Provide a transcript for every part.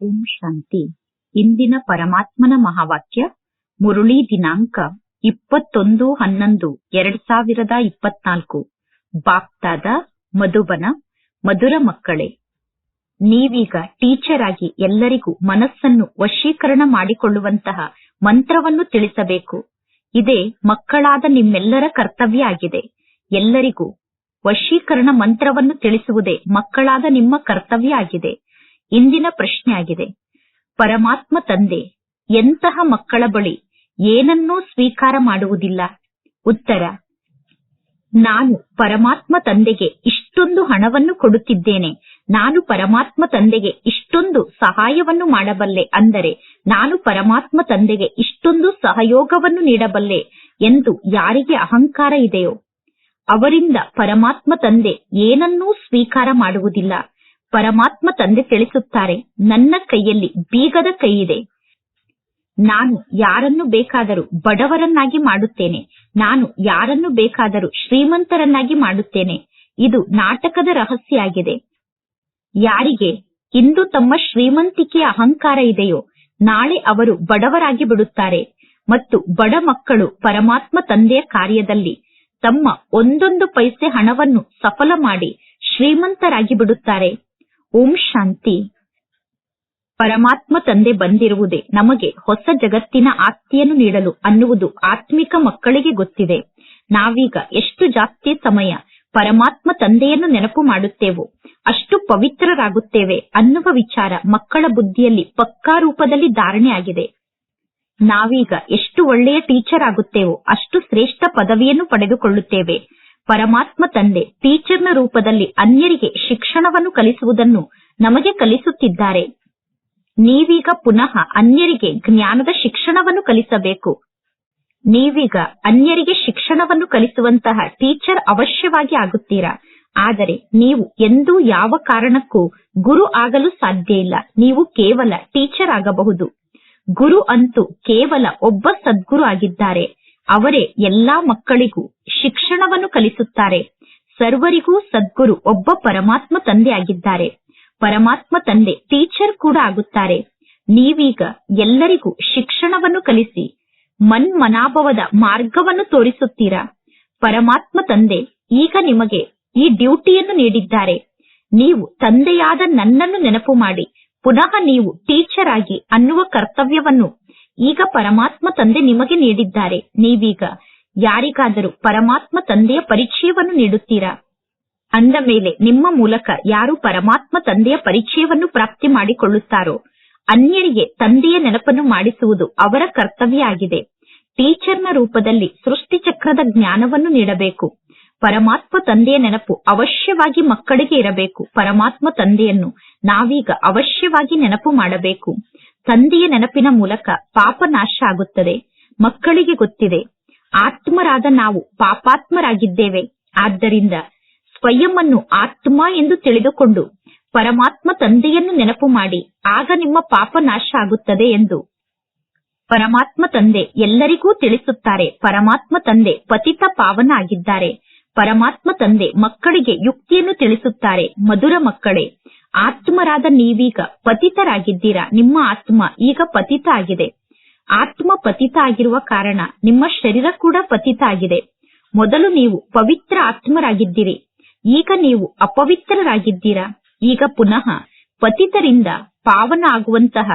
ಓಂ ಶಾಂತಿ. ಇಂದಿನ ಪರಮಾತ್ಮನ ಮಹಾವಾಕ್ಯ, ಮುರುಳಿ ದಿನಾಂಕ ಇಪ್ಪತ್ತೊಂದು ಹನ್ನೊಂದು, ಎರಡ್ ಸಾವಿರದ ಇಪ್ಪತ್ನಾಲ್ಕು. ಬಾಪ್ತಾದ ಮಧುಬನ, ಮಧುರ ಮಕ್ಕಳೇ, ನೀವೀಗ ಟೀಚರ್ ಆಗಿ ಎಲ್ಲರಿಗೂ ಮನಸ್ಸನ್ನು ವಶೀಕರಣ ಮಾಡಿಕೊಳ್ಳುವಂತಹ ಮಂತ್ರವನ್ನು ತಿಳಿಸಬೇಕು. ಇದೇ ಮಕ್ಕಳಾದ ನಿಮ್ಮೆಲ್ಲರ ಕರ್ತವ್ಯ ಆಗಿದೆ. ಎಲ್ಲರಿಗೂ ವಶೀಕರಣ ಮಂತ್ರವನ್ನು ತಿಳಿಸುವುದೇ ಮಕ್ಕಳಾದ ನಿಮ್ಮ ಕರ್ತವ್ಯ ಆಗಿದೆ. ಇಂದಿನ ಪ್ರಶ್ನೆಯಾಗಿದೆ. ಪರಮಾತ್ಮ ತಂದೆ, ಎಂತಹ ಮಕ್ಕಳ ಬಳಿ ಏನನ್ನೂ ಸ್ವೀಕಾರ ಮಾಡುವುದಿಲ್ಲ. ಉತ್ತರ, ನಾನು ಪರಮಾತ್ಮ ತಂದೆಗೆ ಇಷ್ಟೊಂದು ಹಣವನ್ನು ಕೊಡುತ್ತಿದ್ದೇನೆ. ನಾನು ಪರಮಾತ್ಮ ತಂದೆಗೆ ಇಷ್ಟೊಂದು ಸಹಾಯವನ್ನು ಮಾಡಬಲ್ಲೆ ಅಂದರೆ ನಾನು ಪರಮಾತ್ಮ ತಂದೆಗೆ ಇಷ್ಟೊಂದು ಸಹಯೋಗವನ್ನು ನೀಡಬಲ್ಲೆ ಎಂದು ಯಾರಿಗೆ ಅಹಂಕಾರ ಇದೆಯೋ? ಅವರಿಂದ ಪರಮಾತ್ಮ ತಂದೆ ಏನನ್ನೂ ಸ್ವೀಕಾರ ಮಾಡುವುದಿಲ್ಲ. ಪರಮಾತ್ಮ ತಂದೆ ತಿಳಿಸುತ್ತಾರೆ, ನನ್ನ ಕೈಯಲ್ಲಿ ಬೀಗದ ಕೈ ಇದೆ ನಾನು ಯಾರನ್ನು ಬೇಕಾದರೂ ಬಡವರನ್ನಾಗಿ ಮಾಡುತ್ತೇನೆ. ನಾನು ಯಾರನ್ನು ಬೇಕಾದರೂ ಶ್ರೀಮಂತರನ್ನಾಗಿ ಮಾಡುತ್ತೇನೆ. ಇದು ನಾಟಕದ ರಹಸ್ಯ ಆಗಿದೆ ಯಾರಿಗೆ ಇಂದು ತಮ್ಮ ಶ್ರೀಮಂತಿಕೆಯ ಅಹಂಕಾರ ಇದೆಯೋ, ನಾಳೆ ಅವರು ಬಡವರಾಗಿ ಬಿಡುತ್ತಾರೆ. ಮತ್ತು ಬಡ ಮಕ್ಕಳು ಪರಮಾತ್ಮ ತಂದೆಯ ಕಾರ್ಯದಲ್ಲಿ ತಮ್ಮ ಒಂದೊಂದು ಪೈಸೆ ಹಣವನ್ನು ಸಫಲ ಮಾಡಿ ಶ್ರೀಮಂತರಾಗಿ ಬಿಡುತ್ತಾರೆ. ಓಂ ಶಾಂತಿ. ಪರಮಾತ್ಮ ತಂದೆ ಬಂದಿರುವುದೇ ನಮಗೆ ಹೊಸ ಜಗತ್ತಿನ ಆಸ್ತಿಯನ್ನು ನೀಡಲು ಅನ್ನುವುದು ಆತ್ಮಿಕ ಮಕ್ಕಳಿಗೆ ಗೊತ್ತಿದೆ. ನಾವೀಗ ಎಷ್ಟು ಜಾಸ್ತಿ ಸಮಯ ಪರಮಾತ್ಮ ತಂದೆಯನ್ನು ನೆನಪು ಮಾಡುತ್ತೇವೋ, ಅಷ್ಟು ಪವಿತ್ರರಾಗುತ್ತೇವೆ ಅನ್ನುವ ವಿಚಾರ ಮಕ್ಕಳ ಬುದ್ಧಿಯಲ್ಲಿ ಪಕ್ಕಾ ರೂಪದಲ್ಲಿ ಧಾರಣೆ ಆಗಿದೆ. ನಾವೀಗ ಎಷ್ಟು ಒಳ್ಳೆಯ ಟೀಚರ್ ಆಗುತ್ತೇವೋ ಅಷ್ಟು ಶ್ರೇಷ್ಠ ಪದವಿಯನ್ನು ಪಡೆದುಕೊಳ್ಳುತ್ತೇವೆ. ಪರಮಾತ್ಮ ತಂದೆ, ಟೀಚರ್ನ ರೂಪದಲ್ಲಿ ಅನ್ಯರಿಗೆ ಶಿಕ್ಷಣವನ್ನು ಕಲಿಸುವುದನ್ನು ನಮಗೆ ಕಲಿಸುತ್ತಿದ್ದಾರೆ. ನೀವೀಗ ಪುನಃ ಅನ್ಯರಿಗೆ ಜ್ಞಾನದ ಶಿಕ್ಷಣವನ್ನು ಕಲಿಸಬೇಕು. ನೀವೀಗ ಅನ್ಯರಿಗೆ ಶಿಕ್ಷಣವನ್ನು ಕಲಿಸುವಂತಹ ಟೀಚರ್ ಅವಶ್ಯವಾಗಿ ಆಗುತ್ತೀರಾ? ಆದರೆ ನೀವು ಎಂದೂ ಯಾವ ಕಾರಣಕ್ಕೂ ಗುರು ಆಗಲು ಸಾಧ್ಯ ಇಲ್ಲ. ನೀವು ಕೇವಲ ಟೀಚರ್ ಆಗಬಹುದು. ಗುರು ಅಂತೂ ಕೇವಲ ಒಬ್ಬ ಸದ್ಗುರು ಆಗಿದ್ದಾರೆ. ಅವರೇ ಎಲ್ಲಾ ಮಕ್ಕಳಿಗೂ ಶಿಕ್ಷಣವನ್ನು ಕಲಿಸುತ್ತಾರೆ. ಸರ್ವರಿಗೂ ಸದ್ಗುರು, ಒಬ್ಬ ಪರಮಾತ್ಮ ತಂದೆ ಆಗಿದ್ದಾರೆ ಪರಮಾತ್ಮ ತಂದೆ ಟೀಚರ್ ಕೂಡ ಆಗುತ್ತಾರೆ. ನೀವೀಗ ಎಲ್ಲರಿಗೂ ಶಿಕ್ಷಣವನ್ನು ಕಲಿಸಿ, ಮನ್ಮನಾಭವದ ಮಾರ್ಗವನ್ನು ತೋರಿಸುತ್ತೀರಾ? ಪರಮಾತ್ಮ ತಂದೆ, ಈಗ ನಿಮಗೆ ಈ ಡ್ಯೂಟಿಯನ್ನು ನೀಡಿದ್ದಾರೆ. ನೀವು ತಂದೆಯಾದ ನನ್ನನ್ನು ನೆನಪು ಮಾಡಿ, ಪುನಃ ನೀವು ಟೀಚರ್ ಆಗಿ ಅನ್ನುವ ಕರ್ತವ್ಯವನ್ನು ಈಗ ಪರಮಾತ್ಮ ತಂದೆ ನಿಮಗೆ ನೀಡಿದ್ದಾರೆ. ನೀವೀಗ ಯಾರಿಗಾದರೂ ಪರಮಾತ್ಮ ತಂದೆಯ ಪರಿಚಯವನ್ನು ನೀಡುತ್ತೀರಾ? ಅಂದ ಮೇಲೆ ನಿಮ್ಮ ಮೂಲಕ ಯಾರು ಪರಮಾತ್ಮ ತಂದೆಯ ಪರಿಚಯವನ್ನು ಪ್ರಾಪ್ತಿ ಮಾಡಿಕೊಳ್ಳುತ್ತಾರೋ, ಅನ್ಯರಿಗೆ ತಂದೆಯ ನೆನಪನ್ನು ಮಾಡಿಸುವುದು ಅವರ ಕರ್ತವ್ಯ ಆಗಿದೆ. ಟೀಚರ್ನ ರೂಪದಲ್ಲಿ ಸೃಷ್ಟಿ ಚಕ್ರದ ಜ್ಞಾನವನ್ನು ನೀಡಬೇಕು. ಪರಮಾತ್ಮ ತಂದೆಯ ನೆನಪು ಅವಶ್ಯವಾಗಿ ಮಕ್ಕಳಿಗೆ ಇರಬೇಕು. ಪರಮಾತ್ಮ ತಂದೆಯನ್ನು ನಾವೀಗ ಅವಶ್ಯವಾಗಿ ನೆನಪು ಮಾಡಬೇಕು. ತಂದೆಯ ನೆನಪಿನ ಮೂಲಕ ಪಾಪ ನಾಶ ಆಗುತ್ತದೆ. ಮಕ್ಕಳಿಗೆ ಗೊತ್ತಿದೆ. ಆತ್ಮರಾದ ನಾವು ಪಾಪಾತ್ಮರಾಗಿದ್ದೇವೆ. ಆದ್ದರಿಂದ ಸ್ವಯಂ ಆತ್ಮ ಎಂದು ತಿಳಿದುಕೊಂಡು ಪರಮಾತ್ಮ ತಂದೆಯನ್ನು ನೆನಪು ಮಾಡಿ, ಆಗ ನಿಮ್ಮ ಪಾಪ ನಾಶ ಆಗುತ್ತದೆ ಎಂದು. ಪರಮಾತ್ಮ ತಂದೆ ಎಲ್ಲರಿಗೂ ತಿಳಿಸುತ್ತಾರೆ, ಪರಮಾತ್ಮ ತಂದೆ ಪತಿತ ಪಾವನ ಆಗಿದ್ದಾರೆ ಪರಮಾತ್ಮ ತಂದೆ ಮಕ್ಕಳಿಗೆ ಯುಕ್ತಿಯನ್ನು ತಿಳಿಸುತ್ತಾರೆ, ಮಧುರ ಮಕ್ಕಳೇ. ಆತ್ಮರಾದ ನೀವೀಗ ಪತಿತರಾಗಿದ್ದೀರಾ, ನಿಮ್ಮ ಆತ್ಮ ಈಗ ಪತಿತ ಆಗಿದೆ. ಆತ್ಮ ಪತಿತ ಆಗಿರುವ ಕಾರಣ ನಿಮ್ಮ ಶರೀರ ಕೂಡ ಪತಿತ ಆಗಿದೆ ಮೊದಲು ನೀವು ಪವಿತ್ರ ಆತ್ಮರಾಗಿದ್ದೀರಿ. ಈಗ ನೀವು ಅಪವಿತ್ರರಾಗಿದ್ದೀರಾ? ಈಗ ಪುನಃ ಪತಿತರಿಂದ ಪಾವನ ಆಗುವಂತಹ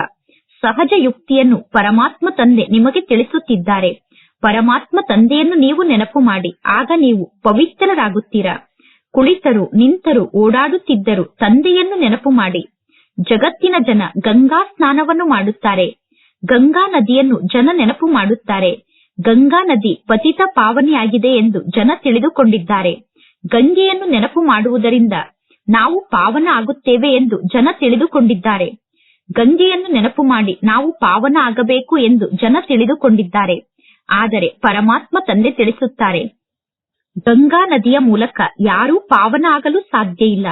ಸಹಜ ಯುಕ್ತಿಯನ್ನು ಪರಮಾತ್ಮ ತಂದೆ ನಿಮಗೆ ತಿಳಿಸುತ್ತಿದ್ದಾರೆ. ಪರಮಾತ್ಮ ತಂದೆಯನ್ನು ನೀವು ನೆನಪು ಮಾಡಿ. ಆಗ ನೀವು ಪವಿತ್ರರಾಗುತ್ತೀರಾ? ಕುಳಿತರು, ನಿಂತರು, ಓಡಾಡುತ್ತಿದ್ದರು ತಂದೆಯನ್ನು ನೆನಪು ಮಾಡಿ. ಜಗತ್ತಿನ ಜನ ಗಂಗಾ ಸ್ನಾನವನ್ನು ಮಾಡುತ್ತಾರೆ. ಗಂಗಾ ನದಿಯನ್ನು ಜನ ನೆನಪು ಮಾಡುತ್ತಾರೆ. ಗಂಗಾ ನದಿ ಪತಿತ ಪಾವನಿಯಾಗಿದೆ ಎಂದು ಜನ ತಿಳಿದುಕೊಂಡಿದ್ದಾರೆ. ಗಂಗೆಯನ್ನು ನೆನಪು ಮಾಡುವುದರಿಂದ ನಾವು ಪಾವನ ಆಗುತ್ತೇವೆ ಎಂದು ಜನ ತಿಳಿದುಕೊಂಡಿದ್ದಾರೆ. ಗಂಗೆಯನ್ನು ನೆನಪು ಮಾಡಿ ನಾವು ಪಾವನ ಆಗಬೇಕು ಎಂದು ಜನ ತಿಳಿದುಕೊಂಡಿದ್ದಾರೆ. ಆದರೆ ಪರಮಾತ್ಮ ತಂದೆ ತಿಳಿಸುತ್ತಾರೆ. ಗಂಗಾ ನದಿಯ ಮೂಲಕ ಯಾರೂ ಪಾವನ ಆಗಲು ಸಾಧ್ಯ ಇಲ್ಲ.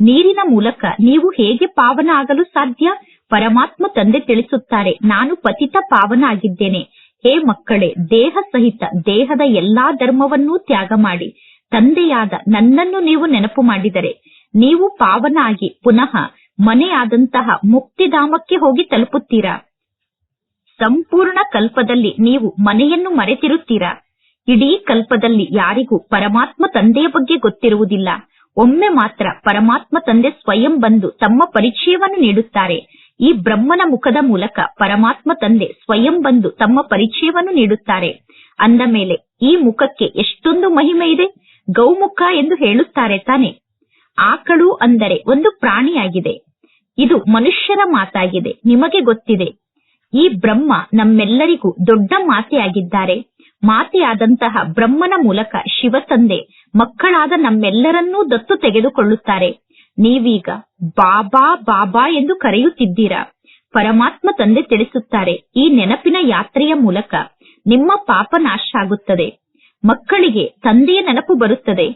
ನೀರಿನ ಮೂಲಕ ನೀವು ಹೇಗೆ ಪಾವನ ಆಗಲು ಸಾಧ್ಯ? ಪರಮಾತ್ಮ ತಂದೆ ತಿಳಿಸುತ್ತಾರೆ, ನಾನು ಪತಿತ ಪಾವನ ಆಗಿದ್ದೇನೆ ಹೇ ಮಕ್ಕಳೇ, ದೇಹ ಸಹಿತ ದೇಹದ ಎಲ್ಲಾ ಧರ್ಮವನ್ನೂ ತ್ಯಾಗ ಮಾಡಿ, ತಂದೆಯಾದ ನನ್ನನ್ನು ನೀವು ನೆನಪು ಮಾಡಿದರೆ, ನೀವು ಪಾವನ ಆಗಿ ಪುನಃ ಮನೆಯಾದಂತಹ ಮುಕ್ತಿಧಾಮಕ್ಕೆ ಹೋಗಿ ತಲುಪುತ್ತೀರಾ? ಸಂಪೂರ್ಣ ಕಲ್ಪದಲ್ಲಿ ನೀವು ಮನೆಯನ್ನು ಮರೆತಿರುತ್ತೀರಾ? ಇಡೀ ಕಲ್ಪದಲ್ಲಿ ಯಾರಿಗೂ ಪರಮಾತ್ಮ ತಂದೆಯ ಬಗ್ಗೆ ಗೊತ್ತಿರುವುದಿಲ್ಲ. ಒಮ್ಮೆ ಮಾತ್ರ ಪರಮಾತ್ಮ ತಂದೆ ಸ್ವಯಂ ಬಂದು ತಮ್ಮ ಪರಿಚಯವನ್ನು ನೀಡುತ್ತಾರೆ. ಈ ಬ್ರಹ್ಮನ ಮುಖದ ಮೂಲಕ ಪರಮಾತ್ಮ ತಂದೆ ಸ್ವಯಂ ಬಂದು ತಮ್ಮ ಪರಿಚಯವನ್ನು ನೀಡುತ್ತಾರೆ. ಅಂದ ಮೇಲೆ ಈ ಮುಖಕ್ಕೆ ಎಷ್ಟೊಂದು ಮಹಿಮೆ ಇದೆ. ಗೌಮುಖ ಎಂದು ಹೇಳುತ್ತಾರೆ ತಾನೆ. ಆಕಳು ಅಂದರೆ ಒಂದು ಪ್ರಾಣಿಯಾಗಿದೆ. ಇದು ಮನುಷ್ಯರ ಮಾತಾಗಿದೆ. ನಿಮಗೆ ಗೊತ್ತಿದೆ. ಈ ಬ್ರಹ್ಮ ನಮ್ಮೆಲ್ಲರಿಗೂ ದೊಡ್ಡ ಮಾತೆಯಾಗಿದ್ದಾರೆ. ಮಾತೆಯಾದಂತಹ ಬ್ರಹ್ಮನ ಮೂಲಕ ಶಿವ ತಂದೆ ಮಕ್ಕಳಾದ ನಮ್ಮೆಲ್ಲರನ್ನೂ ದತ್ತು ತೆಗೆದುಕೊಳ್ಳುತ್ತಾರೆ. ನೀವೀಗ ಬಾಬಾ ಬಾಬಾ ಎಂದು ಕರೆಯುತ್ತಿದ್ದೀರಾ? ಪರಮಾತ್ಮ ತಂದೆ ತಿಳಿಸುತ್ತಾರೆ, ಈ ನೆನಪಿನ ಯಾತ್ರೆಯ ಮೂಲಕ ನಿಮ್ಮ ಪಾಪ ನಾಶ ಆಗುತ್ತದೆ ಮಕ್ಕಳಿಗೆ ತಂದೆಯ ನೆನಪು ಬರುತ್ತದೆ.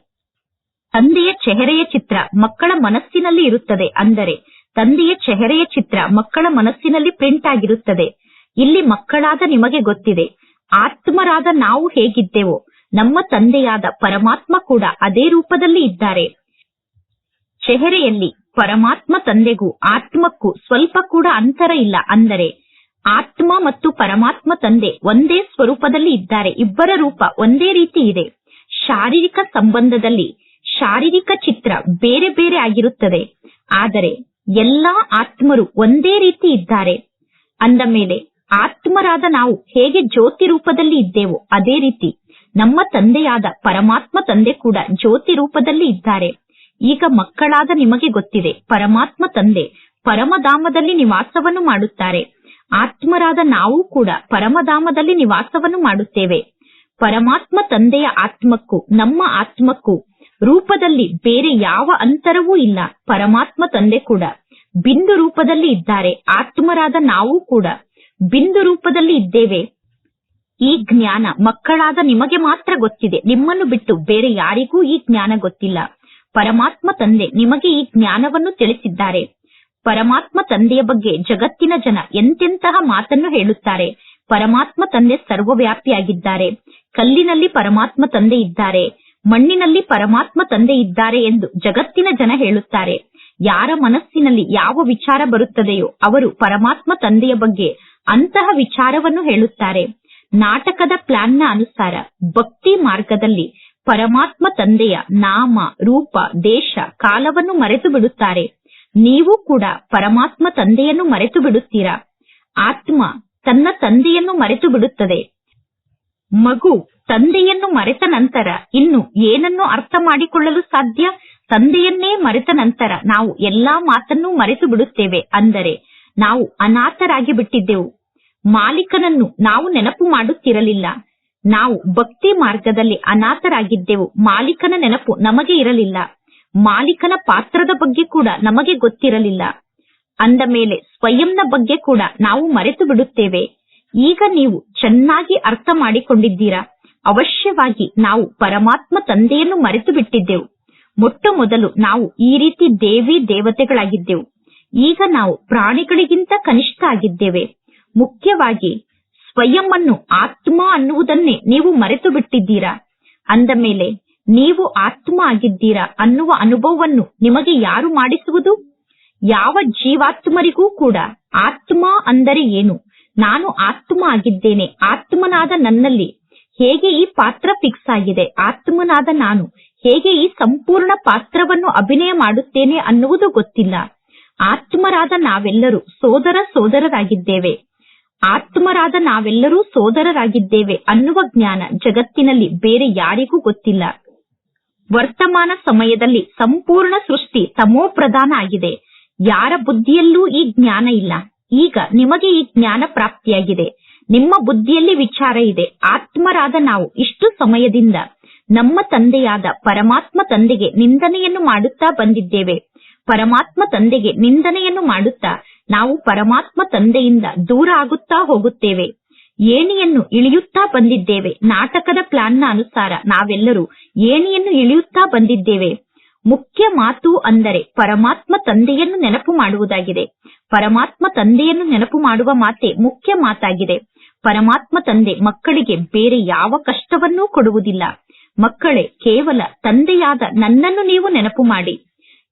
ತಂದೆಯ ಚೆಹರೆಯ ಚಿತ್ರ ಮಕ್ಕಳ ಮನಸ್ಸಿನಲ್ಲಿ ಇರುತ್ತದೆ ಅಂದರೆ, ತಂದೆಯ ಚೆಹರೆಯ ಚಿತ್ರ ಮಕ್ಕಳ ಮನಸ್ಸಿನಲ್ಲಿ ಪ್ರಿಂಟ್ ಆಗಿರುತ್ತದೆ. ಇಲ್ಲಿ ಮಕ್ಕಳಾದ ನಿಮಗೆ ಗೊತ್ತಿದೆ, ಆತ್ಮರಾದ ನಾವು ಹೇಗಿದ್ದೆವೋ, ನಮ್ಮ ತಂದೆಯಾದ ಪರಮಾತ್ಮ ಕೂಡ ಅದೇ ರೂಪದಲ್ಲಿ ಇದ್ದಾರೆ. ಚೆಹರೆಯಲ್ಲಿ ಪರಮಾತ್ಮ ತಂದೆಗೂ ಆತ್ಮಕ್ಕೂ ಸ್ವಲ್ಪ ಕೂಡ ಅಂತರ ಇಲ್ಲ ಅಂದರೆ ಆತ್ಮ ಮತ್ತು ಪರಮಾತ್ಮ ತಂದೆ ಒಂದೇ ಸ್ವರೂಪದಲ್ಲಿ ಇದ್ದಾರೆ. ಇಬ್ಬರ ರೂಪ ಒಂದೇ ರೀತಿ ಇದೆ. ಶಾರೀರಿಕ ಸಂಬಂಧದಲ್ಲಿ ಶಾರೀರಿಕ ಚಿತ್ರ ಬೇರೆ ಬೇರೆ ಆಗಿರುತ್ತದೆ. ಆದರೆ ಎಲ್ಲಾ ಆತ್ಮರು ಒಂದೇ ರೀತಿ ಇದ್ದಾರೆ. ಅಂದ ಮೇಲೆ ಆತ್ಮರಾದ ನಾವು ಹೇಗೆ ಜ್ಯೋತಿ ರೂಪದಲ್ಲಿ ಇದ್ದೇವೋ ಅದೇ ರೀತಿ ನಮ್ಮ ತಂದೆಯಾದ ಪರಮಾತ್ಮ ತಂದೆ ಕೂಡ ಜ್ಯೋತಿ ರೂಪದಲ್ಲಿ ಇದ್ದಾರೆ. ಈಗ ಮಕ್ಕಳಾದ ನಿಮಗೆ ಗೊತ್ತಿದೆ, ಪರಮಾತ್ಮ ತಂದೆ, ಪರಮಧಾಮದಲ್ಲಿ ನಿವಾಸವನ್ನು ಮಾಡುತ್ತಾರೆ. ಆತ್ಮರಾದ ನಾವು ಕೂಡ ಪರಮಧಾಮದಲ್ಲಿ ನಿವಾಸವನ್ನು ಮಾಡುತ್ತೇವೆ. ಪರಮಾತ್ಮ ತಂದೆಯ ಆತ್ಮಕ್ಕೂ, ನಮ್ಮ ಆತ್ಮಕ್ಕೂ ರೂಪದಲ್ಲಿ ಬೇರೆ ಯಾವ ಅಂತರವೂ ಇಲ್ಲ. ಪರಮಾತ್ಮ ತಂದೆ ಕೂಡ ಬಿಂದು ರೂಪದಲ್ಲಿ ಇದ್ದಾರೆ. ಆತ್ಮರಾದ ನಾವು ಕೂಡ ಬಿಂದು ರೂಪದಲ್ಲಿ ಇದ್ದೇವೆ. ಈ ಜ್ಞಾನ ಮಕ್ಕಳಾದ ನಿಮಗೆ ಮಾತ್ರ ಗೊತ್ತಿದೆ. ನಿಮ್ಮನ್ನು ಬಿಟ್ಟು ಬೇರೆ ಯಾರಿಗೂ ಈ ಜ್ಞಾನ ಗೊತ್ತಿಲ್ಲ. ಪರಮಾತ್ಮ ತಂದೆ ನಿಮಗೆ ಈ ಜ್ಞಾನವನ್ನು ತಿಳಿಸಿದ್ದಾರೆ. ಪರಮಾತ್ಮ ತಂದೆಯ ಬಗ್ಗೆ ಜಗತ್ತಿನ ಜನ ಎಂತೆಂತಹ ಮಾತನ್ನು ಹೇಳುತ್ತಾರೆ. ಪರಮಾತ್ಮ ತಂದೆ ಸರ್ವವ್ಯಾಪಿಯಾಗಿದ್ದಾರೆ. ಕಲ್ಲಿನಲ್ಲಿ ಪರಮಾತ್ಮ ತಂದೆ ಇದ್ದಾರೆ. ಮಣ್ಣಿನಲ್ಲಿ ಪರಮಾತ್ಮ ತಂದೆ ಇದ್ದಾರೆ ಎಂದು ಜಗತ್ತಿನ ಜನ ಹೇಳುತ್ತಾರೆ. ಯಾರ ಮನಸ್ಸಿನಲ್ಲಿ ಯಾವ ವಿಚಾರ ಬರುತ್ತದೆಯೋ ಅವರು ಪರಮಾತ್ಮ ತಂದೆಯ ಬಗ್ಗೆ ಅಂತಹ ವಿಚಾರವನ್ನು ಹೇಳುತ್ತಾರೆ. ನಾಟಕದ ಪ್ಲಾನ್ನ ಅನುಸಾರ ಭಕ್ತಿ ಮಾರ್ಗದಲ್ಲಿ ಪರಮಾತ್ಮ ತಂದೆಯ ನಾಮ, ರೂಪ, ದೇಶ, ಕಾಲವನ್ನು ಮರೆತು ಬಿಡುತ್ತಾರೆ. ನೀವು ಕೂಡ ಪರಮಾತ್ಮ ತಂದೆಯನ್ನು ಮರೆತು ಬಿಡುತ್ತೀರಾ? ಆತ್ಮ ತನ್ನ ತಂದೆಯನ್ನು ಮರೆತು ಬಿಡುತ್ತದೆ. ಮಗು ತಂದೆಯನ್ನು ಮರೆತ ನಂತರ ಇನ್ನು ಏನನ್ನು ಅರ್ಥ ಮಾಡಿಕೊಳ್ಳಲು ಸಾಧ್ಯ? ತಂದೆಯನ್ನೇ ಮರೆತ ನಂತರ ನಾವು ಎಲ್ಲಾ ಮಾತನ್ನೂ ಮರೆತು ಬಿಡುತ್ತೇವೆ. ಅಂದರೆ ನಾವು ಅನಾಥರಾಗಿ ಬಿಟ್ಟಿದ್ದೆವು. ಮಾಲೀಕನನ್ನು ನಾವು ನೆನಪು ಮಾಡುತ್ತಿರಲಿಲ್ಲ. ನಾವು ಭಕ್ತಿ ಮಾರ್ಗದಲ್ಲಿ ಅನಾಥರಾಗಿದ್ದೆವು. ಮಾಲೀಕನ ನೆನಪು ನಮಗೆ ಇರಲಿಲ್ಲ. ಮಾಲೀಕನ ಪಾತ್ರದ ಬಗ್ಗೆ ಕೂಡ ನಮಗೆ ಗೊತ್ತಿರಲಿಲ್ಲ. ಅಂದ ಮೇಲೆ ಸ್ವಯಂನ ಬಗ್ಗೆ ಕೂಡ ನಾವು ಮರೆತು ಬಿಡುತ್ತೇವೆ. ಈಗ ನೀವು ಚೆನ್ನಾಗಿ ಅರ್ಥ ಮಾಡಿಕೊಂಡಿದ್ದೀರಾ? ಅವಶ್ಯವಾಗಿ ನಾವು ಪರಮಾತ್ಮ ತಂದೆಯನ್ನು ಮರೆತು ಬಿಟ್ಟಿದ್ದೆವು. ಮೊಟ್ಟ ಮೊದಲು ನಾವು ಈ ರೀತಿ ದೇವಿ ದೇವತೆಗಳಾಗಿದ್ದೆವು. ಈಗ ನಾವು ಪ್ರಾಣಿಗಳಿಗಿಂತ ಕನಿಷ್ಠ ಆಗಿದ್ದೇವೆ. ಮುಖ್ಯವಾಗಿ ಸ್ವಯಂ ಅನ್ನು ಆತ್ಮ ಅನ್ನುವುದನ್ನೇ ನೀವು ಮರೆತು ಬಿಟ್ಟಿದ್ದೀರಾ? ಅಂದ ಮೇಲೆ, ನೀವು ಆತ್ಮ ಆಗಿದ್ದೀರಾ ಅನ್ನುವ ಅನುಭವವನ್ನು ನಿಮಗೆ ಯಾರು ಮಾಡಿಸುವುದು? ಯಾವ ಜೀವಾತ್ಮರಿಗೂ ಕೂಡ ಆತ್ಮ ಅಂದರೆ ಏನು? ನಾನು ಆತ್ಮ ಆಗಿದ್ದೇನೆ, ಆತ್ಮನಾದ ನನ್ನಲ್ಲಿ. ಹೇಗೆ ಈ ಪಾತ್ರ ಫಿಕ್ಸ್ ಆಗಿದೆ? ಆತ್ಮನಾದ ನಾನು ಹೇಗೆ ಈ ಸಂಪೂರ್ಣ ಪಾತ್ರವನ್ನು ಅಭಿನಯ ಮಾಡುತ್ತೇನೆ ಅನ್ನುವುದು ಗೊತ್ತಿಲ್ಲ. ಆತ್ಮರಾದ ನಾವೆಲ್ಲರೂ ಸೋದರ ಸೋದರರಾಗಿದ್ದೇವೆ. ಆತ್ಮರಾದ ನಾವೆಲ್ಲರೂ ಸೋದರರಾಗಿದ್ದೇವೆ ಅನ್ನುವ ಜ್ಞಾನ ಜಗತ್ತಿನಲ್ಲಿ ಬೇರೆ ಯಾರಿಗೂ ಗೊತ್ತಿಲ್ಲ. ವರ್ತಮಾನ ಸಮಯದಲ್ಲಿ ಸಂಪೂರ್ಣ ಸೃಷ್ಟಿ ತಮೋ ಪ್ರಧಾನ ಆಗಿದೆ. ಯಾರ ಬುದ್ಧಿಯಲ್ಲೂ ಈ ಜ್ಞಾನ ಇಲ್ಲ. ಈಗ ನಿಮಗೆ ಈ ಜ್ಞಾನ ಪ್ರಾಪ್ತಿಯಾಗಿದೆ. ನಿಮ್ಮ ಬುದ್ಧಿಯಲ್ಲಿ ವಿಚಾರ ಇದೆ. ಆತ್ಮರಾದ ನಾವು ಇಷ್ಟು ಸಮಯದಿಂದ ನಮ್ಮ ತಂದೆಯಾದ ಪರಮಾತ್ಮ ತಂದೆಗೆ ನಿಂದನೆಯನ್ನು ಮಾಡುತ್ತಾ ಬಂದಿದ್ದೇವೆ. ಪರಮಾತ್ಮ ತಂದೆಗೆ ನಿಂದನೆಯನ್ನು ಮಾಡುತ್ತಾ ನಾವು ಪರಮಾತ್ಮ ತಂದೆಯಿಂದ ದೂರ ಆಗುತ್ತಾ ಹೋಗುತ್ತೇವೆ. ಏಣಿಯನ್ನು ಇಳಿಯುತ್ತಾ ಬಂದಿದ್ದೇವೆ. ನಾಟಕದ ಪ್ಲಾನ್ನ ಅನುಸಾರ ನಾವೆಲ್ಲರೂ ಏಣಿಯನ್ನು ಇಳಿಯುತ್ತಾ ಬಂದಿದ್ದೇವೆ. ಮುಖ್ಯ ಮಾತು ಅಂದರೆ ಪರಮಾತ್ಮ ತಂದೆಯನ್ನು ನೆನಪು ಮಾಡುವುದಾಗಿದೆ. ಪರಮಾತ್ಮ ತಂದೆಯನ್ನು ನೆನಪು ಮಾಡುವ ಮಾತೆ ಮುಖ್ಯ ಮಾತಾಗಿದೆ. ಪರಮಾತ್ಮ ತಂದೆ ಮಕ್ಕಳಿಗೆ ಬೇರೆ ಯಾವ ಕಷ್ಟವನ್ನೂ ಕೊಡುವುದಿಲ್ಲ. ಮಕ್ಕಳೇ ಕೇವಲ ತಂದೆಯಾದ ನನ್ನನ್ನು ನೀವು ನೆನಪು ಮಾಡಿ.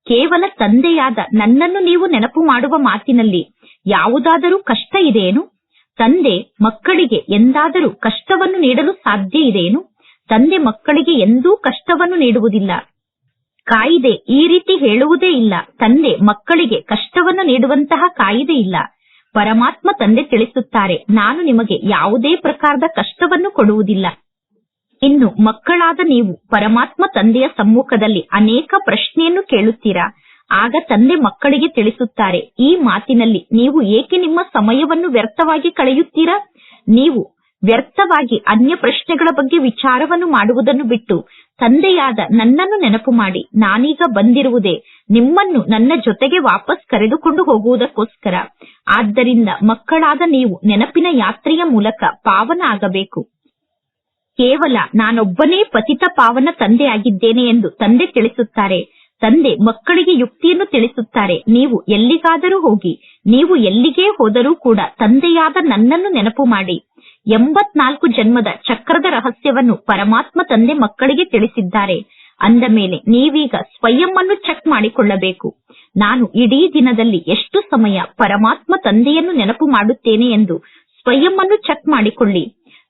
ಕೇವಲ ತಂದೆಯಾದ ನನ್ನನ್ನು ನೀವು ನೆನಪು ಮಾಡುವ ಮಾತಿನಲ್ಲಿ ಯಾವುದಾದರೂ ಕಷ್ಟ ಇದೆಯೇನು ತಂದೆ ಮಕ್ಕಳಿಗೆ ಎಂದಾದರೂ ಕಷ್ಟವನ್ನು ನೀಡಲು ಸಾಧ್ಯ ಇದೆಯೇನು ತಂದೆ ಮಕ್ಕಳಿಗೆ ಎಂದೂ ಕಷ್ಟವನ್ನು ನೀಡುವುದಿಲ್ಲ. ಕಾಯಿದೆ ಈ ರೀತಿ ಹೇಳುವುದೇ ಇಲ್ಲ. ತಂದೆ ಮಕ್ಕಳಿಗೆ ಕಷ್ಟವನ್ನು ನೀಡುವಂತಹ ಕಾಯಿದೆ ಇಲ್ಲ. ಪರಮಾತ್ಮ ತಂದೆ ತಿಳಿಸುತ್ತಾರೆ, ನಾನು ನಿಮಗೆ ಯಾವುದೇ ಪ್ರಕಾರದ ಕಷ್ಟವನ್ನು ಕೊಡುವುದಿಲ್ಲ. ಇನ್ನು ಮಕ್ಕಳಾದ ನೀವು ಪರಮಾತ್ಮ ತಂದೆಯ ಸಮ್ಮುಖದಲ್ಲಿ ಅನೇಕ ಪ್ರಶ್ನೆಯನ್ನು ಕೇಳುತ್ತೀರಾ? ಆಗ ತಂದೆ ಮಕ್ಕಳಿಗೆ ತಿಳಿಸುತ್ತಾರೆ, ಈ ಮಾತಿನಲ್ಲಿ ನೀವು ಏಕೆ ನಿಮ್ಮ ಸಮಯವನ್ನು ವ್ಯರ್ಥವಾಗಿ ಕಳೆಯುತ್ತೀರಾ? ನೀವು ವ್ಯರ್ಥವಾಗಿ ಅನ್ಯ ಪ್ರಶ್ನೆಗಳ ಬಗ್ಗೆ ವಿಚಾರವನ್ನು ಮಾಡುವುದನ್ನು ಬಿಟ್ಟು ತಂದೆಯಾದ ನನ್ನನ್ನು ನೆನಪು ಮಾಡಿ, ನಾನೀಗ ಬಂದಿರುವುದೇ ನಿಮ್ಮನ್ನು ನನ್ನ ಜೊತೆಗೆ ವಾಪಸ್ ಕರೆದುಕೊಂಡು ಹೋಗುವುದಕ್ಕೋಸ್ಕರ. ಆದ್ದರಿಂದ ಮಕ್ಕಳಾದ ನೀವು ನೆನಪಿನ ಯಾತ್ರೆಯ ಮೂಲಕ ಪಾವನ ಆಗಬೇಕು. ಕೇವಲ ನಾನೊಬ್ಬನೇ ಪತಿತ ಪಾವನ ತಂದೆಯಾಗಿದ್ದೇನೆ ಎಂದು ತಂದೆ ತಿಳಿಸುತ್ತಾರೆ. ತಂದೆ ಮಕ್ಕಳಿಗೆ ಯುಕ್ತಿಯನ್ನು ತಿಳಿಸುತ್ತಾರೆ. ನೀವು ಎಲ್ಲಿಗಾದರೂ ಹೋಗಿ, ನೀವು ಎಲ್ಲಿಗೇ ಹೋದರೂ ಕೂಡ ತಂದೆಯಾದ ನನ್ನನ್ನು ನೆನಪು ಮಾಡಿ. ಎಂಬತ್ನಾಲ್ಕು ಜನ್ಮದ ಚಕ್ರದ ರಹಸ್ಯವನ್ನು ಪರಮಾತ್ಮ ತಂದೆ ಮಕ್ಕಳಿಗೆ ತಿಳಿಸಿದ್ದಾರೆ. ಅಂದ ಮೇಲೆ ನೀವೀಗ ಸ್ವಯಂ ಅನ್ನು ಚೆಕ್ ಮಾಡಿಕೊಳ್ಳಬೇಕು. ನಾನು ಇಡೀ ದಿನದಲ್ಲಿ ಎಷ್ಟು ಸಮಯ ಪರಮಾತ್ಮ ತಂದೆಯನ್ನು ನೆನಪು ಮಾಡುತ್ತೇನೆ ಎಂದು ಸ್ವಯಂ ಅನ್ನು ಚೆಕ್ ಮಾಡಿಕೊಳ್ಳಿ.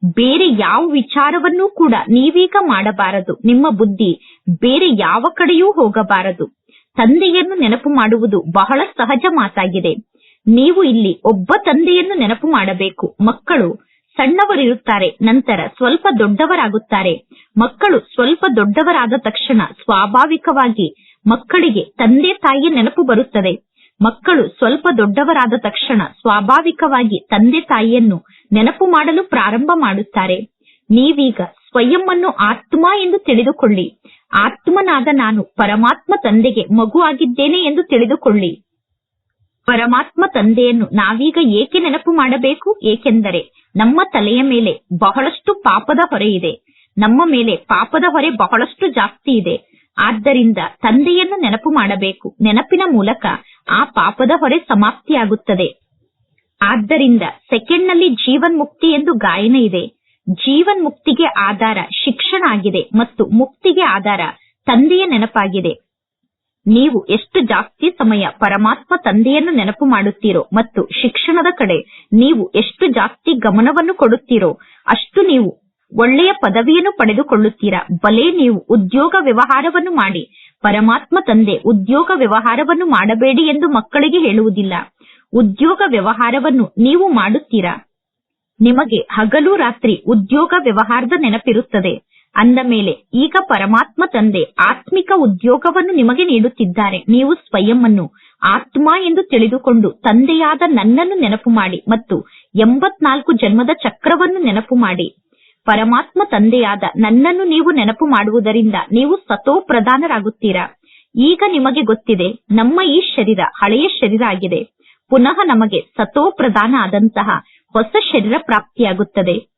ಬೇರೆ ಯಾವ ವಿಚಾರವನ್ನೂ ಕೂಡ ನೀವೀಗ ಮಾಡಬಾರದು. ನಿಮ್ಮ ಬುದ್ಧಿ ಬೇರೆ ಯಾವ ಕಡೆಯೂ ಹೋಗಬಾರದು. ತಂದೆಯನ್ನು ನೆನಪು ಮಾಡುವುದು ಬಹಳ ಸಹಜ ಮಾತಾಗಿದೆ. ನೀವು ಇಲ್ಲಿ ಒಬ್ಬ ತಂದೆಯನ್ನು ನೆನಪು ಮಾಡಬೇಕು. ಮಕ್ಕಳು ಸಣ್ಣವರಿರುತ್ತಾರೆ, ನಂತರ ಸ್ವಲ್ಪ ದೊಡ್ಡವರಾಗುತ್ತಾರೆ. ಮಕ್ಕಳು ಸ್ವಲ್ಪ ದೊಡ್ಡವರಾದ ತಕ್ಷಣ ಸ್ವಾಭಾವಿಕವಾಗಿ ಮಕ್ಕಳಿಗೆ ತಂದೆ ತಾಯಿಯ ನೆನಪು ಬರುತ್ತದೆ. ಮಕ್ಕಳು ಸ್ವಲ್ಪ ದೊಡ್ಡವರಾದ ತಕ್ಷಣ ಸ್ವಾಭಾವಿಕವಾಗಿ ತಂದೆ ತಾಯಿಯನ್ನು ನೆನಪು ಮಾಡಲು ಪ್ರಾರಂಭ ಮಾಡುತ್ತಾರೆ. ನೀವೀಗ ಸ್ವಯಂ ಆತ್ಮ ಎಂದು ತಿಳಿದುಕೊಳ್ಳಿ. ಆತ್ಮನಾದ ನಾನು ಪರಮಾತ್ಮ ತಂದೆಗೆ ಮಗು ಆಗಿದ್ದೇನೆ ಎಂದು ತಿಳಿದುಕೊಳ್ಳಿ. ಪರಮಾತ್ಮ ತಂದೆಯನ್ನು ನಾವೀಗ ಏಕೆ ನೆನಪು ಮಾಡಬೇಕು? ಏಕೆಂದರೆ ನಮ್ಮ ತಲೆಯ ಮೇಲೆ ಬಹಳಷ್ಟು ಪಾಪದ ಹೊರೆ ಇದೆ. ನಮ್ಮ ಮೇಲೆ ಪಾಪದ ಹೊರೆ ಬಹಳಷ್ಟು ಜಾಸ್ತಿ ಇದೆ. ಆದ್ದರಿಂದ ತಂದೆಯನ್ನು ನೆನಪು ಮಾಡಬೇಕು. ನೆನಪಿನ ಮೂಲಕ ಆ ಪಾಪದ ಹೊರೆ ಸಮಾಪ್ತಿಯಾಗುತ್ತದೆ. ಆದ್ದರಿಂದ ಸೆಕೆಂಡ್ನಲ್ಲಿ ಜೀವನ್ ಮುಕ್ತಿ ಎಂದು ಗಾಯನ ಇದೆ. ಜೀವನ್ ಮುಕ್ತಿಗೆ ಆಧಾರ ಶಿಕ್ಷಣ ಆಗಿದೆ ಮತ್ತು ಮುಕ್ತಿಗೆ ಆಧಾರ ತಂದೆಯ ನೆನಪಾಗಿದೆ. ನೀವು ಎಷ್ಟು ಜಾಸ್ತಿ ಸಮಯ ಪರಮಾತ್ಮ ತಂದೆಯನ್ನು ನೆನಪು ಮಾಡುತ್ತೀರೋ ಮತ್ತು ಶಿಕ್ಷಣದ ಕಡೆ ನೀವು ಎಷ್ಟು ಜಾಸ್ತಿ ಗಮನವನ್ನು ಕೊಡುತ್ತೀರೋ ಅಷ್ಟು ನೀವು ಒಳ್ಳೆಯ ಪದವಿಯನ್ನು ಪಡೆದುಕೊಳ್ಳುತ್ತೀರಾ. ಬಲೆ ನೀವು ಉದ್ಯೋಗ ವ್ಯವಹಾರವನ್ನು ಮಾಡಿ. ಪರಮಾತ್ಮ ತಂದೆ ಉದ್ಯೋಗ ವ್ಯವಹಾರವನ್ನು ಮಾಡಬೇಡಿ ಎಂದು ಮಕ್ಕಳಿಗೆ ಹೇಳುವುದಿಲ್ಲ. ಉದ್ಯೋಗ ವ್ಯವಹಾರವನ್ನು ನೀವು ಮಾಡುತ್ತೀರಾ? ನಿಮಗೆ ಹಗಲು ರಾತ್ರಿ ಉದ್ಯೋಗ ವ್ಯವಹಾರದ ನೆನಪಿರುತ್ತದೆ. ಅಂದ ಮೇಲೆ, ಈಗ ಪರಮಾತ್ಮ ತಂದೆ ಆತ್ಮಿಕ ಉದ್ಯೋಗವನ್ನು ನಿಮಗೆ ನೀಡುತ್ತಿದ್ದಾರೆ. ನೀವು ಸ್ವಯಂ ಆತ್ಮ ಎಂದು ತಿಳಿದುಕೊಂಡು ತಂದೆಯಾದ ನನ್ನನ್ನು ನೆನಪು ಮಾಡಿ ಮತ್ತು ಎಂಬತ್ನಾಲ್ಕು ಜನ್ಮದ ಚಕ್ರವನ್ನು ನೆನಪು ಮಾಡಿ. ಪರಮಾತ್ಮ ತಂದೆಯಾದ ನನ್ನನ್ನು ನೀವು ನೆನಪು ಮಾಡುವುದರಿಂದ ನೀವು ಸತೋ ಪ್ರಧಾನರಾಗುತ್ತೀರಾ ಈಗ ನಿಮಗೆ ಗೊತ್ತಿದೆ, ನಮ್ಮ ಈ ಶರೀರ ಹಳೆಯ ಶರೀರ ಆಗಿದೆ. ಪುನಃ ನಮಗೆ ಸತೋ ಪ್ರಧಾನ ಆದಂತಹ ಹೊಸ ಶರೀರ ಪ್ರಾಪ್ತಿಯಾಗುತ್ತದೆ.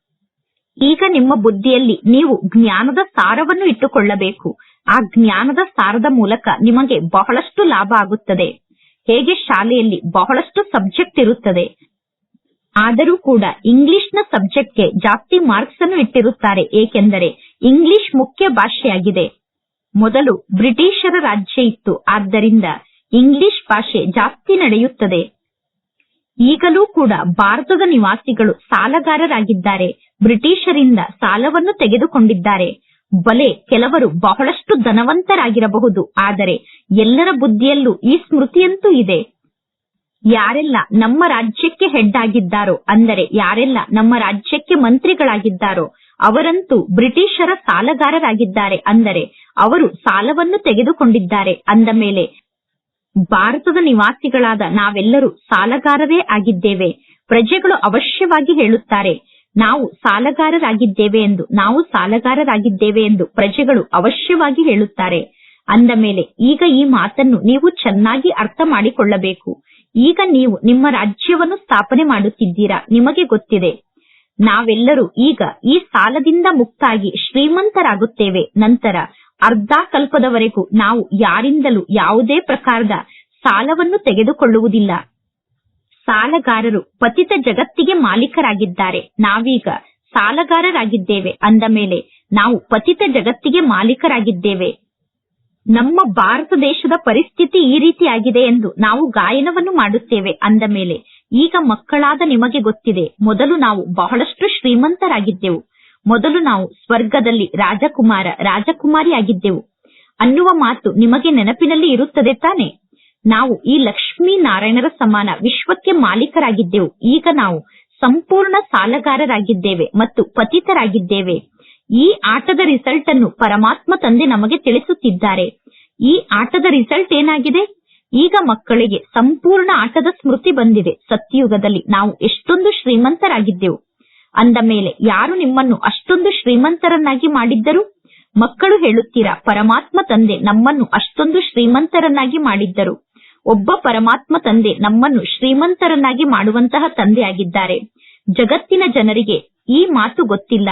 ಈಗ ನಿಮ್ಮ ಬುದ್ಧಿಯಲ್ಲಿ ನೀವು ಜ್ಞಾನದ ಸಾರವನ್ನು ಇಟ್ಟುಕೊಳ್ಳಬೇಕು. ಆ ಜ್ಞಾನದ ಸಾರದ ಮೂಲಕ ನಿಮಗೆ ಬಹಳಷ್ಟು ಲಾಭ ಆಗುತ್ತದೆ. ಹೇಗೆ ಶಾಲೆಯಲ್ಲಿ ಬಹಳಷ್ಟು ಸಬ್ಜೆಕ್ಟ್ ಇರುತ್ತದೆ. ಆದರೂ ಕೂಡ ಇಂಗ್ಲಿಷ್ನ ಸಬ್ಜೆಕ್ಟ್ಗೆ ಜಾಸ್ತಿ ಮಾರ್ಕ್ಸ್ ಅನ್ನು ಇಟ್ಟಿರುತ್ತಾರೆ. ಏಕೆಂದರೆ ಇಂಗ್ಲಿಷ್ ಮುಖ್ಯ ಭಾಷೆಯಾಗಿದೆ. ಮೊದಲು ಬ್ರಿಟಿಷರ ರಾಜ್ಯ ಇತ್ತು. ಆದ್ದರಿಂದ ಇಂಗ್ಲಿಷ್ ಭಾಷೆ ಜಾಸ್ತಿ ನಡೆಯುತ್ತದೆ. ಈಗಲೂ ಕೂಡ ಭಾರತದ ನಿವಾಸಿಗಳು ಸಾಲಗಾರರಾಗಿದ್ದಾರೆ. ಬ್ರಿಟಿಷರಿಂದ ಸಾಲವನ್ನು ತೆಗೆದುಕೊಂಡಿದ್ದಾರೆ. ಬಲೆ ಕೆಲವರು ಬಹಳಷ್ಟು ಧನವಂತರಾಗಿರಬಹುದು. ಆದರೆ ಎಲ್ಲರ ಬುದ್ಧಿಯಲ್ಲೂ ಈ ಸ್ಮೃತಿಯಂತೂ ಇದೆ. ಯಾರೆಲ್ಲ ನಮ್ಮ ರಾಜ್ಯಕ್ಕೆ ಹೆಡ್ ಆಗಿದ್ದಾರೋ ಅಂದರೆ ಯಾರೆಲ್ಲ ನಮ್ಮ ರಾಜ್ಯಕ್ಕೆ ಮಂತ್ರಿಗಳಾಗಿದ್ದಾರೋ, ಅವರಂತೂ ಬ್ರಿಟಿಷರ ಸಾಲಗಾರರಾಗಿದ್ದಾರೆ. ಅಂದರೆ ಅವರು ಸಾಲವನ್ನು ತೆಗೆದುಕೊಂಡಿದ್ದಾರೆ. ಅಂದ ಮೇಲೆ ಭಾರತದ ನಿವಾಸಿಗಳಾದ ನಾವೆಲ್ಲರೂ ಸಾಲಗಾರರೇ ಆಗಿದ್ದೇವೆ. ಪ್ರಜೆಗಳು ಅವಶ್ಯವಾಗಿ ಹೇಳುತ್ತಾರೆ, ನಾವು ಸಾಲಗಾರರಾಗಿದ್ದೇವೆ ಎಂದು, ನಾವು ಸಾಲಗಾರರಾಗಿದ್ದೇವೆ ಎಂದು ಪ್ರಜೆಗಳು ಅವಶ್ಯವಾಗಿ ಹೇಳುತ್ತಾರೆ. ಅಂದ ಮೇಲೆ, ಈಗ ಈ ಮಾತನ್ನು ನೀವು ಚೆನ್ನಾಗಿ ಅರ್ಥ ಮಾಡಿಕೊಳ್ಳಬೇಕು. ಈಗ ನೀವು ನಿಮ್ಮ ರಾಜ್ಯವನ್ನು ಸ್ಥಾಪನೆ ಮಾಡುತ್ತಿದ್ದೀರಾ, ನಿಮಗೆ ಗೊತ್ತಿದೆ. ನಾವೆಲ್ಲರೂ ಈಗ ಈ ಸಾಲದಿಂದ ಮುಕ್ತಾಗಿ ಶ್ರೀಮಂತರಾಗುತ್ತೇವೆ. ನಂತರ ಅರ್ಧ ಕಲ್ಪದವರೆಗೂ ನಾವು ಯಾರಿಂದಲೂ ಯಾವುದೇ ಪ್ರಕಾರದ ಸಾಲವನ್ನು ತೆಗೆದುಕೊಳ್ಳುವುದಿಲ್ಲ. ಸಾಲಗಾರರು ಪತಿತ ಜಗತ್ತಿಗೆ ಮಾಲೀಕರಾಗಿದ್ದಾರೆ. ನಾವೀಗ ಸಾಲಗಾರರಾಗಿದ್ದೇವೆ. ಅಂದ ಮೇಲೆ ನಾವು ಪತಿತ ಜಗತ್ತಿಗೆ ಮಾಲೀಕರಾಗಿದ್ದೇವೆ. ನಮ್ಮ ಭಾರತ ದೇಶದ ಪರಿಸ್ಥಿತಿ ಈ ರೀತಿಯಾಗಿದೆ ಎಂದು ನಾವು ಗಾಯನವನ್ನು ಮಾಡುತ್ತೇವೆ. ಅಂದ ಮೇಲೆ ಈಗ ಮಕ್ಕಳಾದ ನಿಮಗೆ ಗೊತ್ತಿದೆ. ಮೊದಲು ನಾವು ಬಹಳಷ್ಟು ಶ್ರೀಮಂತರಾಗಿದ್ದೆವು. ಮೊದಲು ನಾವು ಸ್ವರ್ಗದಲ್ಲಿ ರಾಜಕುಮಾರ ರಾಜಕುಮಾರಿ ಆಗಿದ್ದೆವು ಅನ್ನುವ ಮಾತು ನಿಮಗೆ ನೆನಪಿನಲ್ಲಿ ಇರುತ್ತದೆ ತಾನೆ? ನಾವು ಈ ಲಕ್ಷ್ಮೀ ನಾರಾಯಣರ ಸಮಾನ ವಿಶ್ವಕ್ಕೆ ಮಾಲೀಕರಾಗಿದ್ದೆವು. ಈಗ ನಾವು ಸಂಪೂರ್ಣ ಸಾಲಗಾರರಾಗಿದ್ದೇವೆ ಮತ್ತು ಪತಿತರಾಗಿದ್ದೇವೆ. ಈ ಆಟದ ರಿಸಲ್ಟ್ ಅನ್ನು ಪರಮಾತ್ಮ ತಂದೆ ನಮಗೆ ತಿಳಿಸುತ್ತಿದ್ದಾರೆ. ಈ ಆಟದ ರಿಸಲ್ಟ್ ಏನಾಗಿದೆ? ಈಗ ಮಕ್ಕಳಿಗೆ ಸಂಪೂರ್ಣ ಆಟದ ಸ್ಮೃತಿ ಬಂದಿದೆ. ಸತ್ಯಯುಗದಲ್ಲಿ ನಾವು ಎಷ್ಟೊಂದು ಶ್ರೀಮಂತರಾಗಿದ್ದೆವು. ಅಂದ ಮೇಲೆ, ಯಾರು ನಿಮ್ಮನ್ನು ಅಷ್ಟೊಂದು ಶ್ರೀಮಂತರನ್ನಾಗಿ ಮಾಡಿದ್ದರು? ಮಕ್ಕಳು ಹೇಳುತ್ತೀರಾ, ಪರಮಾತ್ಮ ತಂದೆ ನಮ್ಮನ್ನು ಅಷ್ಟೊಂದು ಶ್ರೀಮಂತರನ್ನಾಗಿ ಮಾಡಿದ್ದರು. ಒಬ್ಬ ಪರಮಾತ್ಮ ತಂದೆ ನಮ್ಮನ್ನು ಶ್ರೀಮಂತರನ್ನಾಗಿ ಮಾಡುವಂತಹ ತಂದೆಯಾಗಿದ್ದಾರೆ. ಜಗತ್ತಿನ ಜನರಿಗೆ ಈ ಮಾತು ಗೊತ್ತಿಲ್ಲ.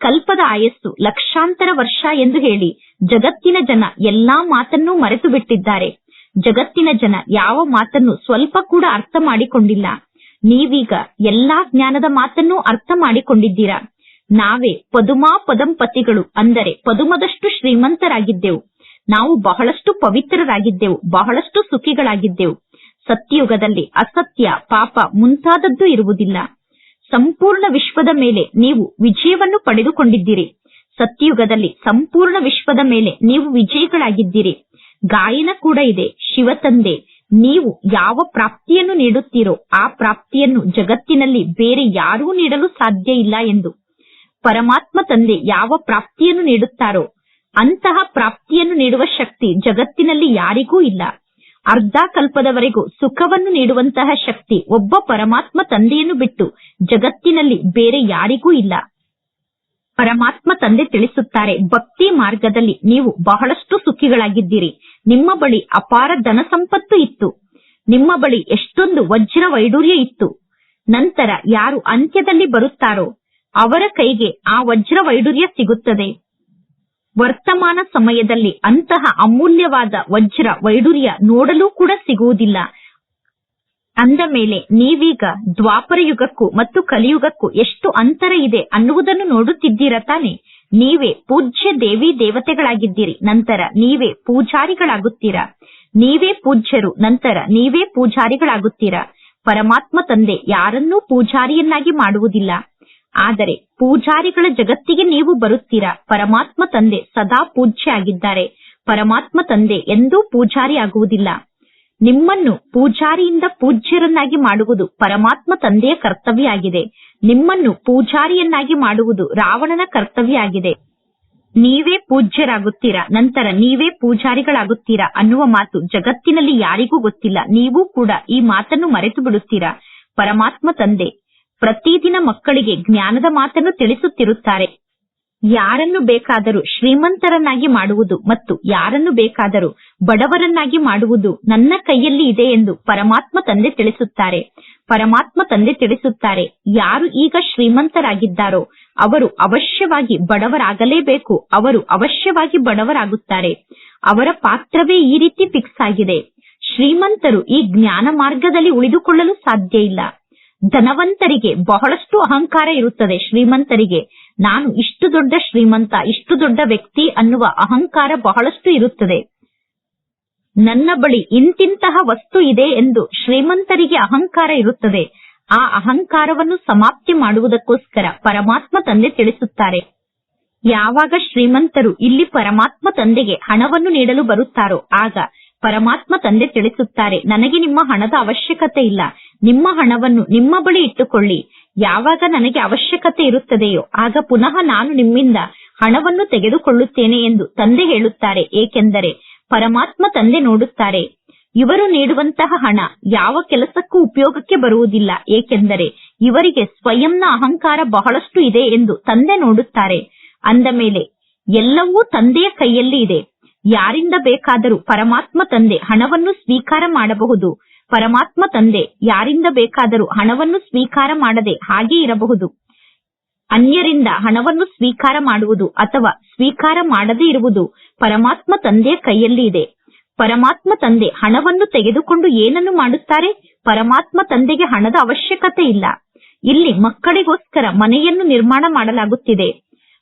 ಕಲ್ಪದ ಆಯಸ್ಸು ಲಕ್ಷಾಂತರ ವರ್ಷ ಎಂದು ಹೇಳಿ, ಜಗತ್ತಿನ ಜನ ಎಲ್ಲಾ ಮಾತನ್ನೂ ಮರೆತು ಬಿಟ್ಟಿದ್ದಾರೆ ಜಗತ್ತಿನ ಜನ ಯಾವ ಮಾತನ್ನು ಸ್ವಲ್ಪ ಕೂಡ ಅರ್ಥ ಮಾಡಿಕೊಂಡಿಲ್ಲ. ನೀವೀಗ ಎಲ್ಲಾ ಜ್ಞಾನದ ಮಾತನ್ನೂ ಅರ್ಥ ಮಾಡಿಕೊಂಡಿದ್ದೀರಾ. ನಾವೇ ಪದುಮಾ ಪದಂಪತಿಗಳು ಅಂದರೆ ಪದುಮದಷ್ಟು ಶ್ರೀಮಂತರಾಗಿದ್ದೆವು. ನಾವು ಬಹಳಷ್ಟು ಪವಿತ್ರರಾಗಿದ್ದೆವು, ಬಹಳಷ್ಟು ಸುಖಿಗಳಾಗಿದ್ದೆವು. ಸತ್ಯಯುಗದಲ್ಲಿ ಅಸತ್ಯ, ಪಾಪ ಮುಂತಾದದ್ದು ಇರುವುದಿಲ್ಲ. ಸಂಪೂರ್ಣ ವಿಶ್ವದ ಮೇಲೆ ನೀವು ವಿಜಯವನ್ನು ಪಡೆದುಕೊಂಡಿದ್ದೀರಿ. ಸತ್ಯಯುಗದಲ್ಲಿ ಸಂಪೂರ್ಣ ವಿಶ್ವದ ಮೇಲೆ ನೀವು ವಿಜಯಿಗಳಾಗಿದ್ದೀರಿ. ಗಾಯನ ಕೂಡ ಇದೆ, ಶಿವತಂದೆ ನೀವು ಯಾವ ಪ್ರಾಪ್ತಿಯನ್ನು ನೀಡುತ್ತೀರೋ ಆ ಪ್ರಾಪ್ತಿಯನ್ನು ಜಗತ್ತಿನಲ್ಲಿ ಬೇರೆ ಯಾರೂ ನೀಡಲು ಸಾಧ್ಯ ಇಲ್ಲ ಎಂದು. ಪರಮಾತ್ಮ ತಂದೆ ಯಾವ ಪ್ರಾಪ್ತಿಯನ್ನು ನೀಡುತ್ತಾರೋ ಅಂತಹ ಪ್ರಾಪ್ತಿಯನ್ನು ನೀಡುವ ಶಕ್ತಿ ಜಗತ್ತಿನಲ್ಲಿ ಯಾರಿಗೂ ಇಲ್ಲ. ಅರ್ಧ ಕಲ್ಪದವರೆಗೂ ಸುಖವನ್ನು ನೀಡುವಂತಹ ಶಕ್ತಿ ಒಬ್ಬ ಪರಮಾತ್ಮ ತಂದೆಯನ್ನು ಬಿಟ್ಟು ಜಗತ್ತಿನಲ್ಲಿ ಬೇರೆ ಯಾರಿಗೂ ಇಲ್ಲ. ಪರಮಾತ್ಮ ತಂದೆ ತಿಳಿಸುತ್ತಾರೆ, ಭಕ್ತಿ ಮಾರ್ಗದಲ್ಲಿ ನೀವು ಬಹಳಷ್ಟು ಸುಖಿಗಳಾಗಿದ್ದೀರಿ. ನಿಮ್ಮ ಬಳಿ ಅಪಾರ ಧನ ಸಂಪತ್ತು ಇತ್ತು. ನಿಮ್ಮ ಬಳಿ ಎಷ್ಟೊಂದು ವಜ್ರ ವೈಡೂರ್ಯ ಇತ್ತು. ನಂತರ ಯಾರು ಅಂತ್ಯದಲ್ಲಿ ಬರುತ್ತಾರೋ ಅವರ ಕೈಗೆ ಆ ವಜ್ರ ವೈಡೂರ್ಯ ಸಿಗುತ್ತದೆ. ವರ್ತಮಾನ ಸಮಯದಲ್ಲಿ ಅಂತಹ ಅಮೂಲ್ಯವಾದ ವಜ್ರ ವೈಡೂರ್ಯ ನೋಡಲು ಕೂಡ ಸಿಗುವುದಿಲ್ಲ. ಅಂದ ಮೇಲೆ ನೀವೀಗ ದ್ವಾಪರ ಯುಗಕ್ಕೂ ಮತ್ತು ಕಲಿಯುಗಕ್ಕೂ ಎಷ್ಟು ಅಂತರ ಇದೆ ಅನ್ನುವುದನ್ನು ನೋಡುತ್ತಿದ್ದೀರ ತಾನೆ? ನೀವೇ ಪೂಜ್ಯ ದೇವಿ ದೇವತೆಗಳಾಗಿದ್ದೀರಿ, ನಂತರ ನೀವೇ ಪೂಜಾರಿಗಳಾಗುತ್ತೀರಾ? ನೀವೇ ಪೂಜ್ಯರು, ನಂತರ ನೀವೇ ಪೂಜಾರಿಗಳಾಗುತ್ತೀರಾ? ಪರಮಾತ್ಮ ತಂದೆ ಯಾರನ್ನೂ ಪೂಜಾರಿಯನ್ನಾಗಿ ಮಾಡುವುದಿಲ್ಲ. ಆದರೆ ಪೂಜಾರಿಗಳ ಜಗತ್ತಿಗೆ ನೀವು ಬರುತ್ತೀರಾ? ಪರಮಾತ್ಮ ತಂದೆ ಸದಾ ಪೂಜ್ಯ ಆಗಿದ್ದಾರೆ ಪರಮಾತ್ಮ ತಂದೆ ಎಂದೂ ಪೂಜಾರಿ ಆಗುವುದಿಲ್ಲ ನಿಮ್ಮನ್ನು ಪೂಜಾರಿಯಿಂದ ಪೂಜ್ಯರನ್ನಾಗಿ ಮಾಡುವುದು ಪರಮಾತ್ಮ ತಂದೆಯ ಕರ್ತವ್ಯ ಆಗಿದೆ. ನಿಮ್ಮನ್ನು ಪೂಜಾರಿಯನ್ನಾಗಿ ಮಾಡುವುದು ರಾವಣನ ಕರ್ತವ್ಯ ಆಗಿದೆ ನೀವೇ ಪೂಜ್ಯರಾಗುತ್ತೀರಾ? ನಂತರ ನೀವೇ ಪೂಜಾರಿಗಳಾಗುತ್ತೀರಾ? ಅನ್ನುವ ಮಾತು ಜಗತ್ತಿನಲ್ಲಿ ಯಾರಿಗೂ ಗೊತ್ತಿಲ್ಲ. ನೀವು ಕೂಡ ಈ ಮಾತನ್ನು ಮರೆತು ಬಿಡುತ್ತೀರಾ ಪರಮಾತ್ಮ ತಂದೆ, ಪ್ರತಿದಿನ ಮಕ್ಕಳಿಗೆ ಜ್ಞಾನದ ಮಾತನ್ನು ತಿಳಿಸುತ್ತಿರುತ್ತಾರೆ. ಯಾರನ್ನು ಬೇಕಾದರೂ ಶ್ರೀಮಂತರನ್ನಾಗಿ ಮಾಡುವುದು ಮತ್ತು ಯಾರನ್ನು ಬೇಕಾದರೂ ಬಡವರನ್ನಾಗಿ ಮಾಡುವುದು ನನ್ನ ಕೈಯಲ್ಲಿ ಇದೆ ಎಂದು ಪರಮಾತ್ಮ ತಂದೆ ತಿಳಿಸುತ್ತಾರೆ. ಪರಮಾತ್ಮ ತಂದೆ ತಿಳಿಸುತ್ತಾರೆ, ಯಾರು ಈಗ ಶ್ರೀಮಂತರಾಗಿದ್ದಾರೋ ಅವರು ಅವಶ್ಯವಾಗಿ ಬಡವರಾಗಲೇಬೇಕು, ಅವರು ಅವಶ್ಯವಾಗಿ ಬಡವರಾಗುತ್ತಾರೆ. ಅವರ ಪಾತ್ರವೇ ಈ ರೀತಿ ಫಿಕ್ಸ್ ಆಗಿದೆ. ಶ್ರೀಮಂತರು ಈ ಜ್ಞಾನ ಮಾರ್ಗದಲ್ಲಿ ಉಳಿದುಕೊಳ್ಳಲು ಸಾಧ್ಯ ಇಲ್ಲ. ಧನವಂತರಿಗೆ ಬಹಳಷ್ಟು ಅಹಂಕಾರ ಇರುತ್ತದೆ ಶ್ರೀಮಂತರಿಗೆ. ನಾನು ಇಷ್ಟು ದೊಡ್ಡ ಶ್ರೀಮಂತ, ಇಷ್ಟು ದೊಡ್ಡ ವ್ಯಕ್ತಿ ಅನ್ನುವ ಅಹಂಕಾರ ಬಹಳಷ್ಟು ಇರುತ್ತದೆ. ನನ್ನ ಬಳಿ ಇಂತಿಂತಹ ವಸ್ತು ಇದೆ ಎಂದು ಶ್ರೀಮಂತರಿಗೆ ಅಹಂಕಾರ ಇರುತ್ತದೆ. ಆ ಅಹಂಕಾರವನ್ನು ಸಮಾಪ್ತಿ ಮಾಡುವುದಕ್ಕೋಸ್ಕರ ಪರಮಾತ್ಮ ತಂದೆ ತಿಳಿಸುತ್ತಾರೆ. ಯಾವಾಗ ಶ್ರೀಮಂತರು ಇಲ್ಲಿ ಪರಮಾತ್ಮ ತಂದೆಗೆ ಹಣವನ್ನು ನೀಡಲು ಬರುತ್ತಾರೋ, ಆಗ ಪರಮಾತ್ಮ ತಂದೆ ತಿಳಿಸುತ್ತಾರೆ, ನನಗೆ ನಿಮ್ಮ ಹಣದ ಅವಶ್ಯಕತೆ ಇಲ್ಲ, ನಿಮ್ಮ ಹಣವನ್ನು ನಿಮ್ಮ ಬಳಿ ಇಟ್ಟುಕೊಳ್ಳಿ ಯಾವಾಗ ನನಗೆ ಅವಶ್ಯಕತೆ ಇರುತ್ತದೆಯೋ ಆಗ ಪುನಃ ನಾನು ನಿಮ್ಮಿಂದ ಹಣವನ್ನು ತೆಗೆದುಕೊಳ್ಳುತ್ತೇನೆ ಎಂದು ತಂದೆ ಹೇಳುತ್ತಾರೆ. ಏಕೆಂದರೆ ಪರಮಾತ್ಮ ತಂದೆ ನೋಡುತ್ತಾರೆ. ಇವರು ನೀಡುವಂತಹ ಹಣ ಯಾವ ಕೆಲಸಕ್ಕೂ ಉಪಯೋಗಕ್ಕೆ ಬರುವುದಿಲ್ಲ. ಏಕೆಂದರೆ ಇವರಿಗೆ ಸ್ವಯಂನ ಅಹಂಕಾರ ಬಹಳಷ್ಟು ಇದೆ ಎಂದು ತಂದೆ ನೋಡುತ್ತಾರೆ. ಅಂದ ಮೇಲೆ, ಎಲ್ಲವೂ ತಂದೆಯ ಕೈಯಲ್ಲಿ ಇದೆ. ಯಾರಿಂದ ಬೇಕಾದರೂ ಪರಮಾತ್ಮ ತಂದೆ ಹಣವನ್ನು ಸ್ವೀಕಾರ ಮಾಡಬಹುದು. ಪರಮಾತ್ಮ ತಂದೆ ಯಾರಿಂದ ಬೇಕಾದರೂ ಹಣವನ್ನು ಸ್ವೀಕಾರ ಮಾಡದೆ ಹಾಗೆ ಇರಬಹುದು. ಅನ್ಯರಿಂದ ಹಣವನ್ನು ಸ್ವೀಕಾರ ಮಾಡುವುದು ಅಥವಾ ಸ್ವೀಕಾರ ಮಾಡದೇ ಇರುವುದು ಪರಮಾತ್ಮ ತಂದೆಯ ಕೈಯಲ್ಲಿ ಇದೆ. ಪರಮಾತ್ಮ ತಂದೆ ಹಣವನ್ನು ತೆಗೆದುಕೊಂಡು ಏನನ್ನು ಮಾಡುತ್ತಾರೆ? ಪರಮಾತ್ಮ ತಂದೆಗೆ ಹಣದ ಅವಶ್ಯಕತೆ ಇಲ್ಲ. ಇಲ್ಲಿ ಮಕ್ಕಳಿಗೋಸ್ಕರ ಮನೆಯನ್ನು ನಿರ್ಮಾಣ ಮಾಡಲಾಗುತ್ತಿದೆ.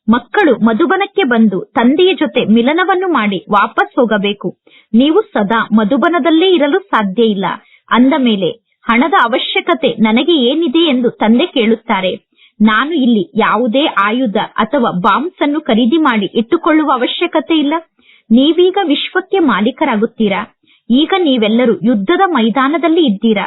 ಮಕ್ಕಳು ಮಧುಬನಕ್ಕೆ ಬಂದು ತಂದೆಯ ಜೊತೆ ಮಿಲನವನ್ನು ಮಾಡಿ ವಾಪಸ್ ಹೋಗಬೇಕು. ನೀವು ಸದಾ ಮಧುಬನದಲ್ಲೇ ಇರಲು ಸಾಧ್ಯ ಇಲ್ಲ. ಅಂದ ಮೇಲೆ, ಹಣದ ಅವಶ್ಯಕತೆ ನನಗೆ ಏನಿದೆ ಎಂದು ತಂದೆ ಕೇಳುತ್ತಾರೆ. ನಾನು ಇಲ್ಲಿ ಯಾವುದೇ ಆಯುಧ ಅಥವಾ ಬಾಂಬ್ಸ್ ಅನ್ನು ಖರೀದಿ ಮಾಡಿ ಇಟ್ಟುಕೊಳ್ಳುವ ಅವಶ್ಯಕತೆ ಇಲ್ಲ. ನೀವೀಗ ವಿಶ್ವಕ್ಕೆ ಮಾಲೀಕರಾಗುತ್ತೀರಾ? ಈಗ ನೀವೆಲ್ಲರೂ ಯುದ್ಧದ ಮೈದಾನದಲ್ಲಿ ಇದ್ದೀರಾ?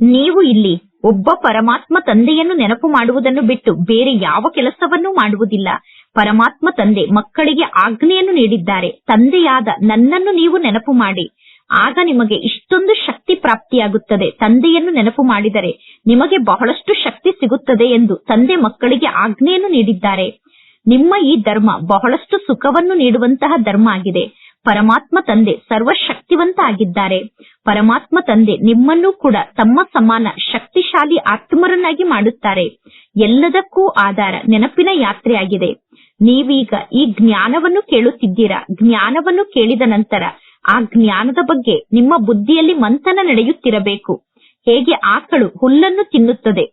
ನೀವು ಇಲ್ಲಿ ಒಬ್ಬ ಪರಮಾತ್ಮ ತಂದೆಯನ್ನು ನೆನಪು ಮಾಡುವುದನ್ನು ಬಿಟ್ಟು ಬೇರೆ ಯಾವ ಕೆಲಸವನ್ನೂ ಮಾಡುವುದಿಲ್ಲ. ಪರಮಾತ್ಮ ತಂದೆ ಮಕ್ಕಳಿಗೆ ಆಜ್ಞೆಯನ್ನು ನೀಡಿದ್ದಾರೆ. ತಂದೆಯಾದ ನನ್ನನ್ನು ನೀವು ನೆನಪು ಮಾಡಿ. ಆಗ ನಿಮಗೆ ಇಷ್ಟೊಂದು ಶಕ್ತಿ ಪ್ರಾಪ್ತಿಯಾಗುತ್ತದೆ. ತಂದೆಯನ್ನು ನೆನಪು ಮಾಡಿದರೆ ನಿಮಗೆ ಬಹಳಷ್ಟು ಶಕ್ತಿ ಸಿಗುತ್ತದೆ ಎಂದು ತಂದೆ ಮಕ್ಕಳಿಗೆ ಆಜ್ಞೆಯನ್ನು ನೀಡಿದ್ದಾರೆ. ನಿಮ್ಮ ಈ ಧರ್ಮ ಬಹಳಷ್ಟು ಸುಖವನ್ನು ನೀಡುವಂತಹ ಧರ್ಮ ಆಗಿದೆ. ಪರಮಾತ್ಮ ತಂದೆ ಸರ್ವಶಕ್ತಿವಂತ ಆಗಿದ್ದಾರೆ ಪರಮಾತ್ಮ ತಂದೆ ನಿಮ್ಮನ್ನು ಕೂಡ ತಮ್ಮ ಸಮಾನ ಶಕ್ತಿಶಾಲಿ ಆತ್ಮರನ್ನಾಗಿ ಮಾಡುತ್ತಾರೆ. ಎಲ್ಲದಕ್ಕೂ ಆಧಾರ ನೆನಪಿನ ಯಾತ್ರೆಯಾಗಿದೆ. ನೀವೀಗ ಈ ಜ್ಞಾನವನ್ನು ಕೇಳುತ್ತಿದ್ದೀರಾ? ಜ್ಞಾನವನ್ನು ಕೇಳಿದ ನಂತರ ಆ ಜ್ಞಾನದ ಬಗ್ಗೆ ನಿಮ್ಮ ಬುದ್ಧಿಯಲ್ಲಿ ಮಂಥನ ನಡೆಯುತ್ತಿರಬೇಕು. ಹೇಗೆ ಆಕಳು ಹುಲ್ಲನ್ನು ತಿನ್ನುತ್ತದೆ?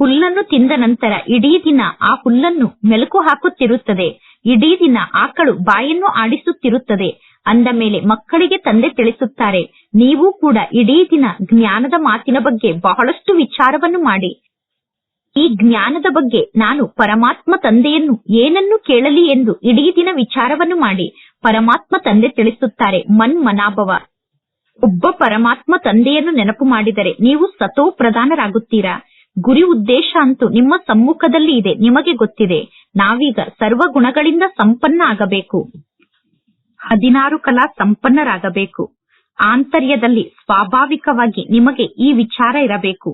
ಹುಲ್ಲನ್ನು ತಿಂದ ನಂತರ ಇಡೀ ದಿನ ಆ ಹುಲ್ಲನ್ನು ಮೆಲುಕು ಹಾಕುತ್ತಿರುತ್ತದೆ. ಇಡೀ ದಿನ ಆಕಳು ಬಾಯನ್ನು ಆಡಿಸುತ್ತಿರುತ್ತದೆ. ಅಂದ ಮೇಲೆ ಮಕ್ಕಳಿಗೆ ತಂದೆ ತಿಳಿಸುತ್ತಾರೆ, ನೀವು ಕೂಡ ಇಡೀ ದಿನ ಜ್ಞಾನದ ಮಾತಿನ ಬಗ್ಗೆ ಬಹಳಷ್ಟು ವಿಚಾರವನ್ನು ಮಾಡಿ. ಈ ಜ್ಞಾನದ ಬಗ್ಗೆ ನಾನು ಪರಮಾತ್ಮ ತಂದೆಯನ್ನು ಏನನ್ನು ಕೇಳಲಿ ಎಂದು ಇಡೀ ದಿನ ವಿಚಾರವನ್ನು ಮಾಡಿ ಪರಮಾತ್ಮ ತಂದೆ ತಿಳಿಸುತ್ತಾರೆ ಮನ್ ಮನಾಭವ ಒಬ್ಬ ಪರಮಾತ್ಮ ತಂದೆಯನ್ನು ನೆನಪು ಮಾಡಿದರೆ ನೀವು ಸತೋ ಪ್ರಧಾನರಾಗುತ್ತೀರಾ? ಗುರಿ ಉದ್ದೇಶ ಅಂತೂ ನಿಮ್ಮ ಸಮ್ಮುಖದಲ್ಲಿ ಇದೆ, ನಿಮಗೆ ಗೊತ್ತಿದೆ. ನಾವೀಗ ಸರ್ವ ಗುಣಗಳಿಂದ ಸಂಪನ್ನ ಆಗಬೇಕು. ಹದಿನಾರು ಕಲಾ ಸಂಪನ್ನರಾಗಬೇಕು. ಆಂತರ್ಯದಲ್ಲಿ ಸ್ವಾಭಾವಿಕವಾಗಿ ನಿಮಗೆ ಈ ವಿಚಾರ ಇರಬೇಕು.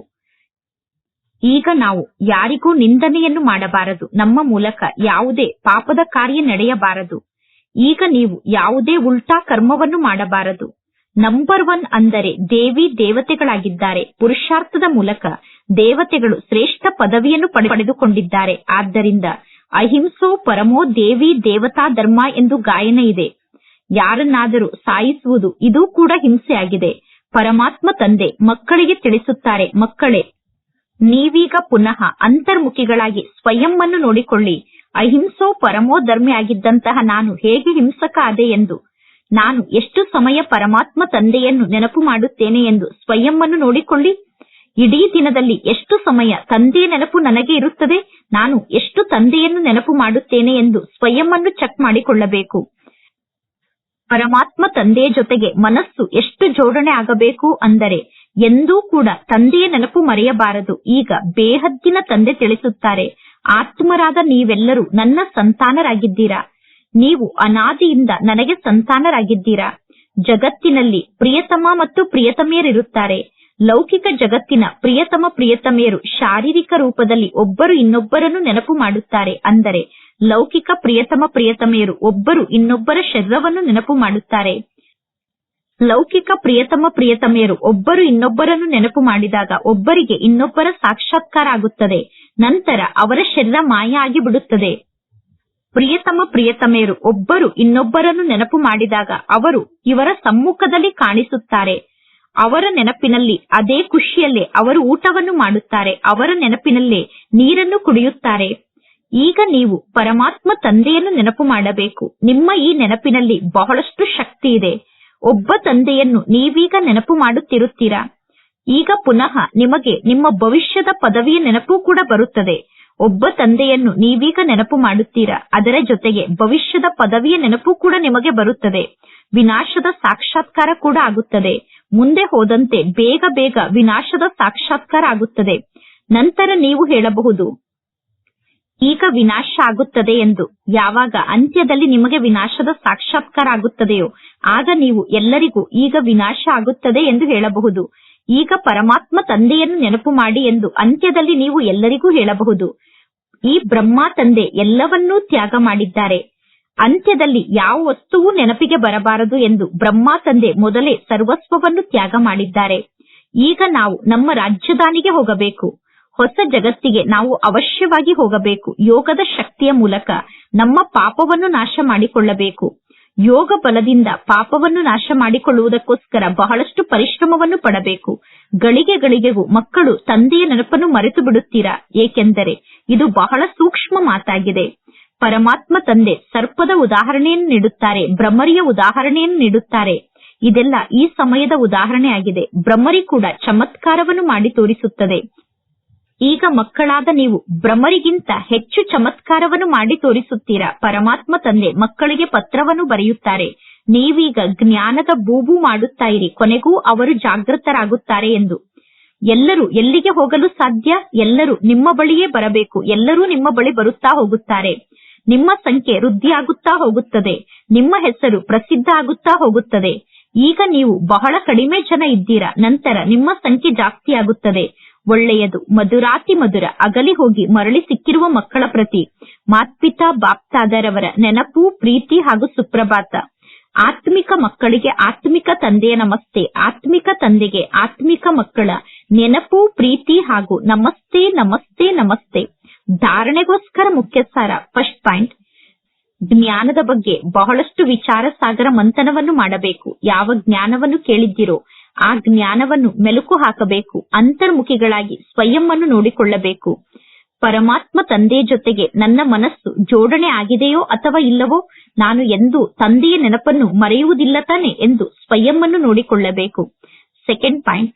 ಈಗ ನಾವು ಯಾರಿಗೂ ನಿಂದನೆಯನ್ನು ಮಾಡಬಾರದು. ನಮ್ಮ ಮೂಲಕ ಯಾವುದೇ ಪಾಪದ ಕಾರ್ಯ ನಡೆಯಬಾರದು. ಈಗ ನೀವು ಯಾವುದೇ ಉಲ್ಟಾ ಕರ್ಮವನ್ನು ಮಾಡಬಾರದು. ನಂಬರ್ ಒನ್ ಅಂದರೆ ದೇವಿ ದೇವತೆಗಳಾಗಿದ್ದಾರೆ. ಪುರುಷಾರ್ಥದ ಮೂಲಕ ದೇವತೆಗಳು ಶ್ರೇಷ್ಠ ಪದವಿಯನ್ನು ಪಡೆ- ಪಡೆದುಕೊಂಡಿದ್ದಾರೆ. ಆದ್ದರಿಂದ ಅಹಿಂಸೋ ಪರಮೋ ದೇವಿ ದೇವತಾ ಧರ್ಮ ಎಂದು ಗಾಯನ ಇದೆ. ಯಾರನ್ನಾದರೂ ಸಾಯಿಸುವುದು ಇದು ಕೂಡ ಹಿಂಸೆಯಾಗಿದೆ. ಪರಮಾತ್ಮ ತಂದೆ ಮಕ್ಕಳಿಗೆ ತಿಳಿಸುತ್ತಾರೆ, ಮಕ್ಕಳೇ ನೀವೀಗ ಪುನಃ ಅಂತರ್ಮುಖಿಗಳಾಗಿ ಸ್ವಯಂ ನೋಡಿಕೊಳ್ಳಿ. ಅಹಿಂಸೋ ಪರಮೋ ಆಗಿದ್ದಂತಹ ನಾನು ಹೇಗೆ ಹಿಂಸಕ ಆದೆ ಎಂದು. ನಾನು ಎಷ್ಟು ಸಮಯ ಪರಮಾತ್ಮ ತಂದೆಯನ್ನು ನೆನಪು ಮಾಡುತ್ತೇನೆ ಎಂದು ಸ್ವಯಂನ್ನು ನೋಡಿಕೊಳ್ಳಿ. ಇಡೀ ದಿನದಲ್ಲಿ ಎಷ್ಟು ಸಮಯ ತಂದೆಯ ನೆನಪು ನನಗೆ ಇರುತ್ತದೆ, ನಾನು ಎಷ್ಟು ತಂದೆಯನ್ನು ನೆನಪು ಮಾಡುತ್ತೇನೆ ಎಂದು ಸ್ವಯಂನ್ನು ಚೆಕ್ ಮಾಡಿಕೊಳ್ಳಬೇಕು. ಪರಮಾತ್ಮ ತಂದೆಯ ಜೊತೆಗೆ ಮನಸ್ಸು ಎಷ್ಟು ಜೋಡಣೆ ಆಗಬೇಕು ಅಂದರೆ ಎಂದೂ ಕೂಡ ತಂದೆಯ ನೆನಪು ಮರೆಯಬಾರದು. ಈಗ ಬೇಹದ್ದಿನ ತಂದೆ ತಿಳಿಸುತ್ತಾರೆ, ಆತ್ಮರಾದ ನೀವೆಲ್ಲರೂ ನನ್ನ ಸಂತಾನರಾಗಿದ್ದೀರಾ? ನೀವು ಅನಾದಿಯಿಂದ ನನಗೆ ಸಂತಾನರಾಗಿದ್ದೀರಾ? ಜಗತ್ತಿನಲ್ಲಿ ಪ್ರಿಯತಮ ಮತ್ತು ಪ್ರಿಯತಮೆಯರಿರುತ್ತಾರೆ. ಲೌಕಿಕ ಜಗತ್ತಿನ ಪ್ರಿಯತಮ ಪ್ರಿಯತಮೆಯರು ಶಾರೀರಿಕ ರೂಪದಲ್ಲಿ ಒಬ್ಬರು ಇನ್ನೊಬ್ಬರನ್ನು ನೆನಪು ಮಾಡುತ್ತಾರೆ. ಅಂದರೆ ಲೌಕಿಕ ಪ್ರಿಯತಮ ಪ್ರಿಯತಮೆಯರು ಒಬ್ಬರು ಇನ್ನೊಬ್ಬರ ಶರೀರವನ್ನು ನೆನಪು ಮಾಡುತ್ತಾರೆ. ಲೌಕಿಕ ಪ್ರಿಯತಮ ಪ್ರಿಯತಮೆಯರು ಒಬ್ಬರು ಇನ್ನೊಬ್ಬರನ್ನು ನೆನಪು ಮಾಡಿದಾಗ ಒಬ್ಬರಿಗೆ ಇನ್ನೊಬ್ಬರ ಸಾಕ್ಷಾತ್ಕಾರ ಆಗುತ್ತದೆ. ನಂತರ ಅವರ ಶರೀರ ಮಾಯ ಆಗಿ ಬಿಡುತ್ತದೆ. ಪ್ರಿಯತಮ ಪ್ರಿಯತಮೆಯರು ಒಬ್ಬರು ಇನ್ನೊಬ್ಬರನ್ನು ನೆನಪು ಮಾಡಿದಾಗ ಅವರು ಇವರ ಸಮ್ಮುಖದಲ್ಲಿ ಕಾಣಿಸುತ್ತಾರೆ. ಅವರ ನೆನಪಿನಲ್ಲಿ ಅದೇ ಖುಷಿಯಲ್ಲೇ ಅವರು ಊಟವನ್ನು ಮಾಡುತ್ತಾರೆ. ಅವರ ನೆನಪಿನಲ್ಲೇ ನೀರನ್ನು ಕುಡಿಯುತ್ತಾರೆ. ಈಗ ನೀವು ಪರಮಾತ್ಮ ತಂದೆಯನ್ನು ನೆನಪು ಮಾಡಬೇಕು. ನಿಮ್ಮ ಈ ನೆನಪಿನಲ್ಲಿ ಬಹಳಷ್ಟು ಶಕ್ತಿ ಇದೆ. ಒಬ್ಬ ತಂದೆಯನ್ನು ನೀವೀಗ ನೆನಪು ಮಾಡುತ್ತಿರುತ್ತೀರಾ? ಈಗ ಪುನಃ ನಿಮಗೆ ನಿಮ್ಮ ಭವಿಷ್ಯದ ಪದವಿಯ ನೆನಪು ಕೂಡ ಬರುತ್ತದೆ. ಒಬ್ಬ ತಂದೆಯನ್ನು ನೀವೀಗ ನೆನಪು ಮಾಡುತ್ತೀರಾ? ಅದರ ಜೊತೆಗೆ ಭವಿಷ್ಯದ ಪದವಿಯ ನೆನಪು ಕೂಡ ನಿಮಗೆ ಬರುತ್ತದೆ. ವಿನಾಶದ ಸಾಕ್ಷಾತ್ಕಾರ ಕೂಡ ಆಗುತ್ತದೆ. ಮುಂದೆ ಹೋದಂತೆ ಬೇಗ ಬೇಗ ವಿನಾಶದ ಸಾಕ್ಷಾತ್ಕಾರ ಆಗುತ್ತದೆ. ನಂತರ ನೀವು ಹೇಳಬಹುದು ಈಗ ವಿನಾಶ ಆಗುತ್ತದೆ ಎಂದು. ಯಾವಾಗ? ಅಂತ್ಯದಲ್ಲಿ ನಿಮಗೆ ವಿನಾಶದ ಸಾಕ್ಷಾತ್ಕಾರ ಆಗುತ್ತದೆಯೋ ಆಗ ನೀವು ಎಲ್ಲರಿಗೂ ಈಗ ವಿನಾಶ ಆಗುತ್ತದೆ ಎಂದು ಹೇಳಬಹುದು. ಈಗ ಪರಮಾತ್ಮ ತಂದೆಯನ್ನು ನೆನಪು ಮಾಡಿ ಎಂದು ಅಂತ್ಯದಲ್ಲಿ ನೀವು ಎಲ್ಲರಿಗೂ ಹೇಳಬಹುದು. ಈ ಬ್ರಹ್ಮ ತಂದೆ ಎಲ್ಲವನ್ನೂ ತ್ಯಾಗ ಮಾಡಿದ್ದಾರೆ. ಅಂತ್ಯದಲ್ಲಿ ಯಾವ ವಸ್ತುವು ನೆನಪಿಗೆ ಬರಬಾರದು ಎಂದು ಬ್ರಹ್ಮ ತಂದೆ ಮೊದಲೇ ಸರ್ವಸ್ವವನ್ನು ತ್ಯಾಗ ಮಾಡಿದ್ದಾರೆ. ಈಗ ನಾವು ನಮ್ಮ ರಾಜ್ಯದಾನಿಗೆ ಹೋಗಬೇಕು. ಹೊಸ ಜಗತ್ತಿಗೆ ನಾವು ಅವಶ್ಯವಾಗಿ ಹೋಗಬೇಕು. ಯೋಗದ ಶಕ್ತಿಯ ಮೂಲಕ ನಮ್ಮ ಪಾಪವನ್ನು ನಾಶ ಮಾಡಿಕೊಳ್ಳಬೇಕು. ಯೋಗ ಬಲದಿಂದ ಪಾಪವನ್ನು ನಾಶ ಮಾಡಿಕೊಳ್ಳುವುದಕ್ಕೋಸ್ಕರ ಬಹಳಷ್ಟು ಪರಿಶ್ರಮವನ್ನು ಪಡಬೇಕು. ಗಳಿಗೆ ಗಳಿಗೆಗೂ ಮಕ್ಕಳು ತಂದೆಯ ನೆನಪನ್ನು ಮರೆತು ಬಿಡುತ್ತೀರಾ? ಏಕೆಂದರೆ ಇದು ಬಹಳ ಸೂಕ್ಷ್ಮ ಮಾತಾಗಿದೆ. ಪರಮಾತ್ಮ ತಂದೆ ಸರ್ಪದ ಉದಾಹರಣೆಯನ್ನು ನೀಡುತ್ತಾರೆ ಬ್ರಹ್ಮರಿಯ ಉದಾಹರಣೆಯನ್ನು ನೀಡುತ್ತಾರೆ. ಇದೆಲ್ಲ ಈ ಸಮಯದ ಉದಾಹರಣೆಯಾಗಿದೆ. ಬ್ರಹ್ಮರಿ ಕೂಡ ಚಮತ್ಕಾರವನ್ನು ಮಾಡಿ ತೋರಿಸುತ್ತದೆ. ಈಗ ಮಕ್ಕಳಾದ ನೀವು ಭ್ರಮರಿಗಿಂತ ಹೆಚ್ಚು ಚಮತ್ಕಾರವನ್ನು ಮಾಡಿ ತೋರಿಸುತ್ತೀರಾ? ಪರಮಾತ್ಮ ತಂದೆ ಮಕ್ಕಳಿಗೆ ಪತ್ರವನ್ನು ಬರೆಯುತ್ತಾರೆ. ನೀವೀಗ ಜ್ಞಾನದ ಬೂಬು ಮಾಡುತ್ತಾ ಇರಿ ಕೊನೆಗೂ ಅವರು ಜಾಗೃತರಾಗುತ್ತಾರೆ ಎಂದು. ಎಲ್ಲರೂ ಎಲ್ಲಿಗೆ ಹೋಗಲು ಸಾಧ್ಯ? ಎಲ್ಲರೂ ನಿಮ್ಮ ಬಳಿಯೇ ಬರಬೇಕು. ಎಲ್ಲರೂ ನಿಮ್ಮ ಬಳಿ ಬರುತ್ತಾ ಹೋಗುತ್ತಾರೆ. ನಿಮ್ಮ ಸಂಖ್ಯೆ ವೃದ್ಧಿಯಾಗುತ್ತಾ ಹೋಗುತ್ತದೆ. ನಿಮ್ಮ ಹೆಸರು ಪ್ರಸಿದ್ಧ ಆಗುತ್ತಾ ಹೋಗುತ್ತದೆ. ಈಗ ನೀವು ಬಹಳ ಕಡಿಮೆ ಜನ ಇದ್ದೀರಾ. ನಂತರ ನಿಮ್ಮ ಸಂಖ್ಯೆ ಜಾಸ್ತಿಯಾಗುತ್ತದೆ. ಒಳ್ಳೆಯದು. ಮಧುರಾತಿ ಮಧುರ, ಅಗಲಿ ಹೋಗಿ ಮರಳಿ ಸಿಕ್ಕಿರುವ ಮಕ್ಕಳ ಪ್ರತಿ. ಮಾತ್ಪಿತಾ ಬಾಪ್ತಾದರವರ ನೆನಪು, ಪ್ರೀತಿ ಹಾಗೂ ಸುಪ್ರಭಾತ. ಆತ್ಮಿಕ ಮಕ್ಕಳಿಗೆ ಆತ್ಮಿಕ ತಂದೆಯ ನಮಸ್ತೆ, ಆತ್ಮಿಕ ತಂದೆಗೆ ಆತ್ಮಿಕ ಮಕ್ಕಳ ನೆನಪು, ಪ್ರೀತಿ ಹಾಗೂ ನಮಸ್ತೆ ನಮಸ್ತೆ ನಮಸ್ತೆ. ಧಾರಣೆಗೋಸ್ಕರ ಮುಖ್ಯ ಸಾರ ಫಸ್ಟ್ ಪಾಯಿಂಟ್. ಜ್ಞಾನದ ಬಗ್ಗೆ ಬಹಳಷ್ಟು ವಿಚಾರ ಸಾಗರ ಮಂಥನವನ್ನು ಮಾಡಬೇಕು. ಯಾವ ಜ್ಞಾನವನ್ನು ಕೇಳಿದ್ದೀರೋ ಆ ಜ್ಞಾನವನ್ನು ಮೆಲುಕು ಹಾಕಬೇಕು, ಅಂತರ್ಮುಖಿಗಳಾಗಿ ಸ್ವಯಂ ನೋಡಿಕೊಳ್ಳಬೇಕು. ಪರಮಾತ್ಮ ತಂದೆ ಜೊತೆಗೆ ನನ್ನ ಮನಸ್ಸು ಜೋಡಣೆ ಆಗಿದೆಯೋ ಅಥವಾ ಇಲ್ಲವೋ ನಾನು ಎಂದೂ ತಂದೆಯ ನೆನಪನ್ನು ಮರೆಯುವುದಿಲ್ಲ ತಾನೆ ಎಂದು ಸ್ವಯಂನ್ನು ನೋಡಿಕೊಳ್ಳಬೇಕು. ಸೆಕೆಂಡ್ ಪಾಯಿಂಟ್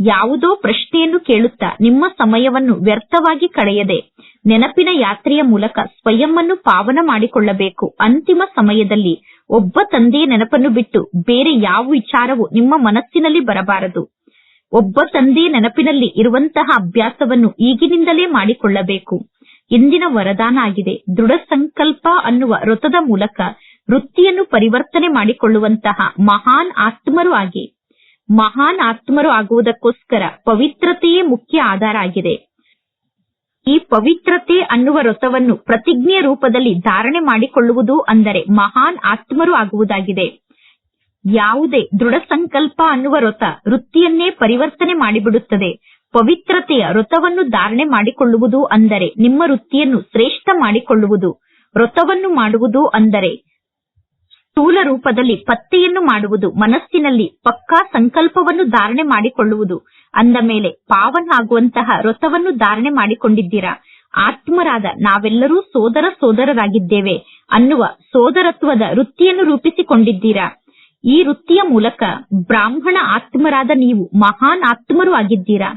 ಯಾವುದೋ ಪ್ರಶ್ನೆಯನ್ನು ಕೇಳುತ್ತಾ ನಿಮ್ಮ ಸಮಯವನ್ನು ವ್ಯರ್ಥವಾಗಿ ಕಳೆಯದೆ ನೆನಪಿನ ಯಾತ್ರೆಯ ಮೂಲಕ ಸ್ವಯಂ ಪಾವನ ಮಾಡಿಕೊಳ್ಳಬೇಕು. ಅಂತಿಮ ಸಮಯದಲ್ಲಿ ಒಬ್ಬ ತಂದೆಯ ನೆನಪನ್ನು ಬಿಟ್ಟು ಬೇರೆ ಯಾವ ವಿಚಾರವೂ ನಿಮ್ಮ ಮನಸ್ಸಿನಲ್ಲಿ ಬರಬಾರದು. ಒಬ್ಬ ತಂದೆಯ ನೆನಪಿನಲ್ಲಿ ಇರುವಂತಹ ಅಭ್ಯಾಸವನ್ನು ಈಗಿನಿಂದಲೇ ಮಾಡಿಕೊಳ್ಳಬೇಕು. ಇಂದಿನ ವರದಾನ ಆಗಿದೆ. ದೃಢ ಸಂಕಲ್ಪ ಅನ್ನುವ ವೃತದ ಮೂಲಕ ವೃತ್ತಿಯನ್ನು ಪರಿವರ್ತನೆ ಮಾಡಿಕೊಳ್ಳುವಂತಹ ಮಹಾನ್ ಆತ್ಮರು ಆಗಿ ಮಹಾನ್ ಆತ್ಮರು ಆಗುವುದಕ್ಕೋಸ್ಕರ ಪವಿತ್ರತೆಯೇ ಮುಖ್ಯ ಆಧಾರ ಆಗಿದೆ. ಈ ಪವಿತ್ರತೆ ಅನ್ನುವ ವ್ರತವನ್ನು ಪ್ರತಿಜ್ಞೆಯ ರೂಪದಲ್ಲಿ ಧಾರಣೆ ಮಾಡಿಕೊಳ್ಳುವುದು ಅಂದರೆ ಮಹಾನ್ ಆತ್ಮರು ಆಗುವುದಾಗಿದೆ. ಯಾವುದೇ ದೃಢ ಸಂಕಲ್ಪ ಅನ್ನುವ ವ್ರತ ವೃತ್ತಿಯನ್ನೇ ಪರಿವರ್ತನೆ ಮಾಡಿಬಿಡುತ್ತದೆ. ಪವಿತ್ರತೆಯ ವ್ರತವನ್ನು ಧಾರಣೆ ಮಾಡಿಕೊಳ್ಳುವುದು ಅಂದರೆ ನಿಮ್ಮ ವೃತ್ತಿಯನ್ನು ಶ್ರೇಷ್ಠ ಮಾಡಿಕೊಳ್ಳುವುದು. ವ್ರತವನ್ನು ಮಾಡುವುದು ಅಂದರೆ ಸ್ಥೂಲ ರೂಪದಲ್ಲಿ ಪತ್ತೆಯನ್ನು ಮಾಡುವುದು ಮನಸ್ಸಿನಲ್ಲಿ ಪಕ್ಕಾ ಸಂಕಲ್ಪವನ್ನು ಧಾರಣೆ ಮಾಡಿಕೊಳ್ಳುವುದು. ಅಂದ ಮೇಲೆ ಪಾವನ ಆಗುವಂತಹ ವ್ರತವನ್ನು ಧಾರಣೆ ಮಾಡಿಕೊಂಡಿದ್ದೀರಾ? ಆತ್ಮರಾದ ನಾವೆಲ್ಲರೂ ಸೋದರ ಸೋದರರಾಗಿದ್ದೇವೆ ಅನ್ನುವ ಸೋದರತ್ವದ ವೃತ್ತಿಯನ್ನು ರೂಪಿಸಿಕೊಂಡಿದ್ದೀರಾ? ಈ ವೃತ್ತಿಯ ಮೂಲಕ ಬ್ರಾಹ್ಮಣ ಆತ್ಮರಾದ ನೀವು ಮಹಾನ್ ಆತ್ಮರು ಆಗಿದ್ದೀರಾ?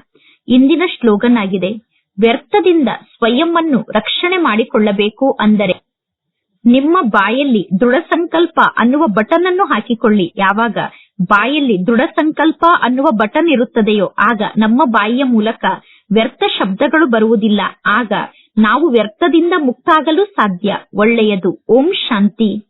ಇಂದಿನ ಶ್ಲೋಗನ್ ಆಗಿದೆ ವ್ಯರ್ಥದಿಂದ ಸ್ವಯಂ ಅನ್ನು ರಕ್ಷಣೆ ಮಾಡಿಕೊಳ್ಳಬೇಕು ಅಂದರೆ ನಿಮ್ಮ ಬಾಯಲ್ಲಿ ದೃಢ ಸಂಕಲ್ಪ ಅನ್ನುವ ಬಟನ್ ಅನ್ನು ಹಾಕಿಕೊಳ್ಳಿ. ಯಾವಾಗ ಬಾಯಲ್ಲಿ ದೃಢ ಸಂಕಲ್ಪ ಅನ್ನುವ ಬಟನ್ ಇರುತ್ತದೆಯೋ ಆಗ ನಮ್ಮ ಬಾಯಿಯ ಮೂಲಕ ವ್ಯರ್ಥ ಶಬ್ದಗಳು ಬರುವುದಿಲ್ಲ. ಆಗ ನಾವು ವ್ಯರ್ಥದಿಂದ ಮುಕ್ತಾಗಲು ಸಾಧ್ಯ. ಒಳ್ಳೆಯದು. ಓಂ ಶಾಂತಿ.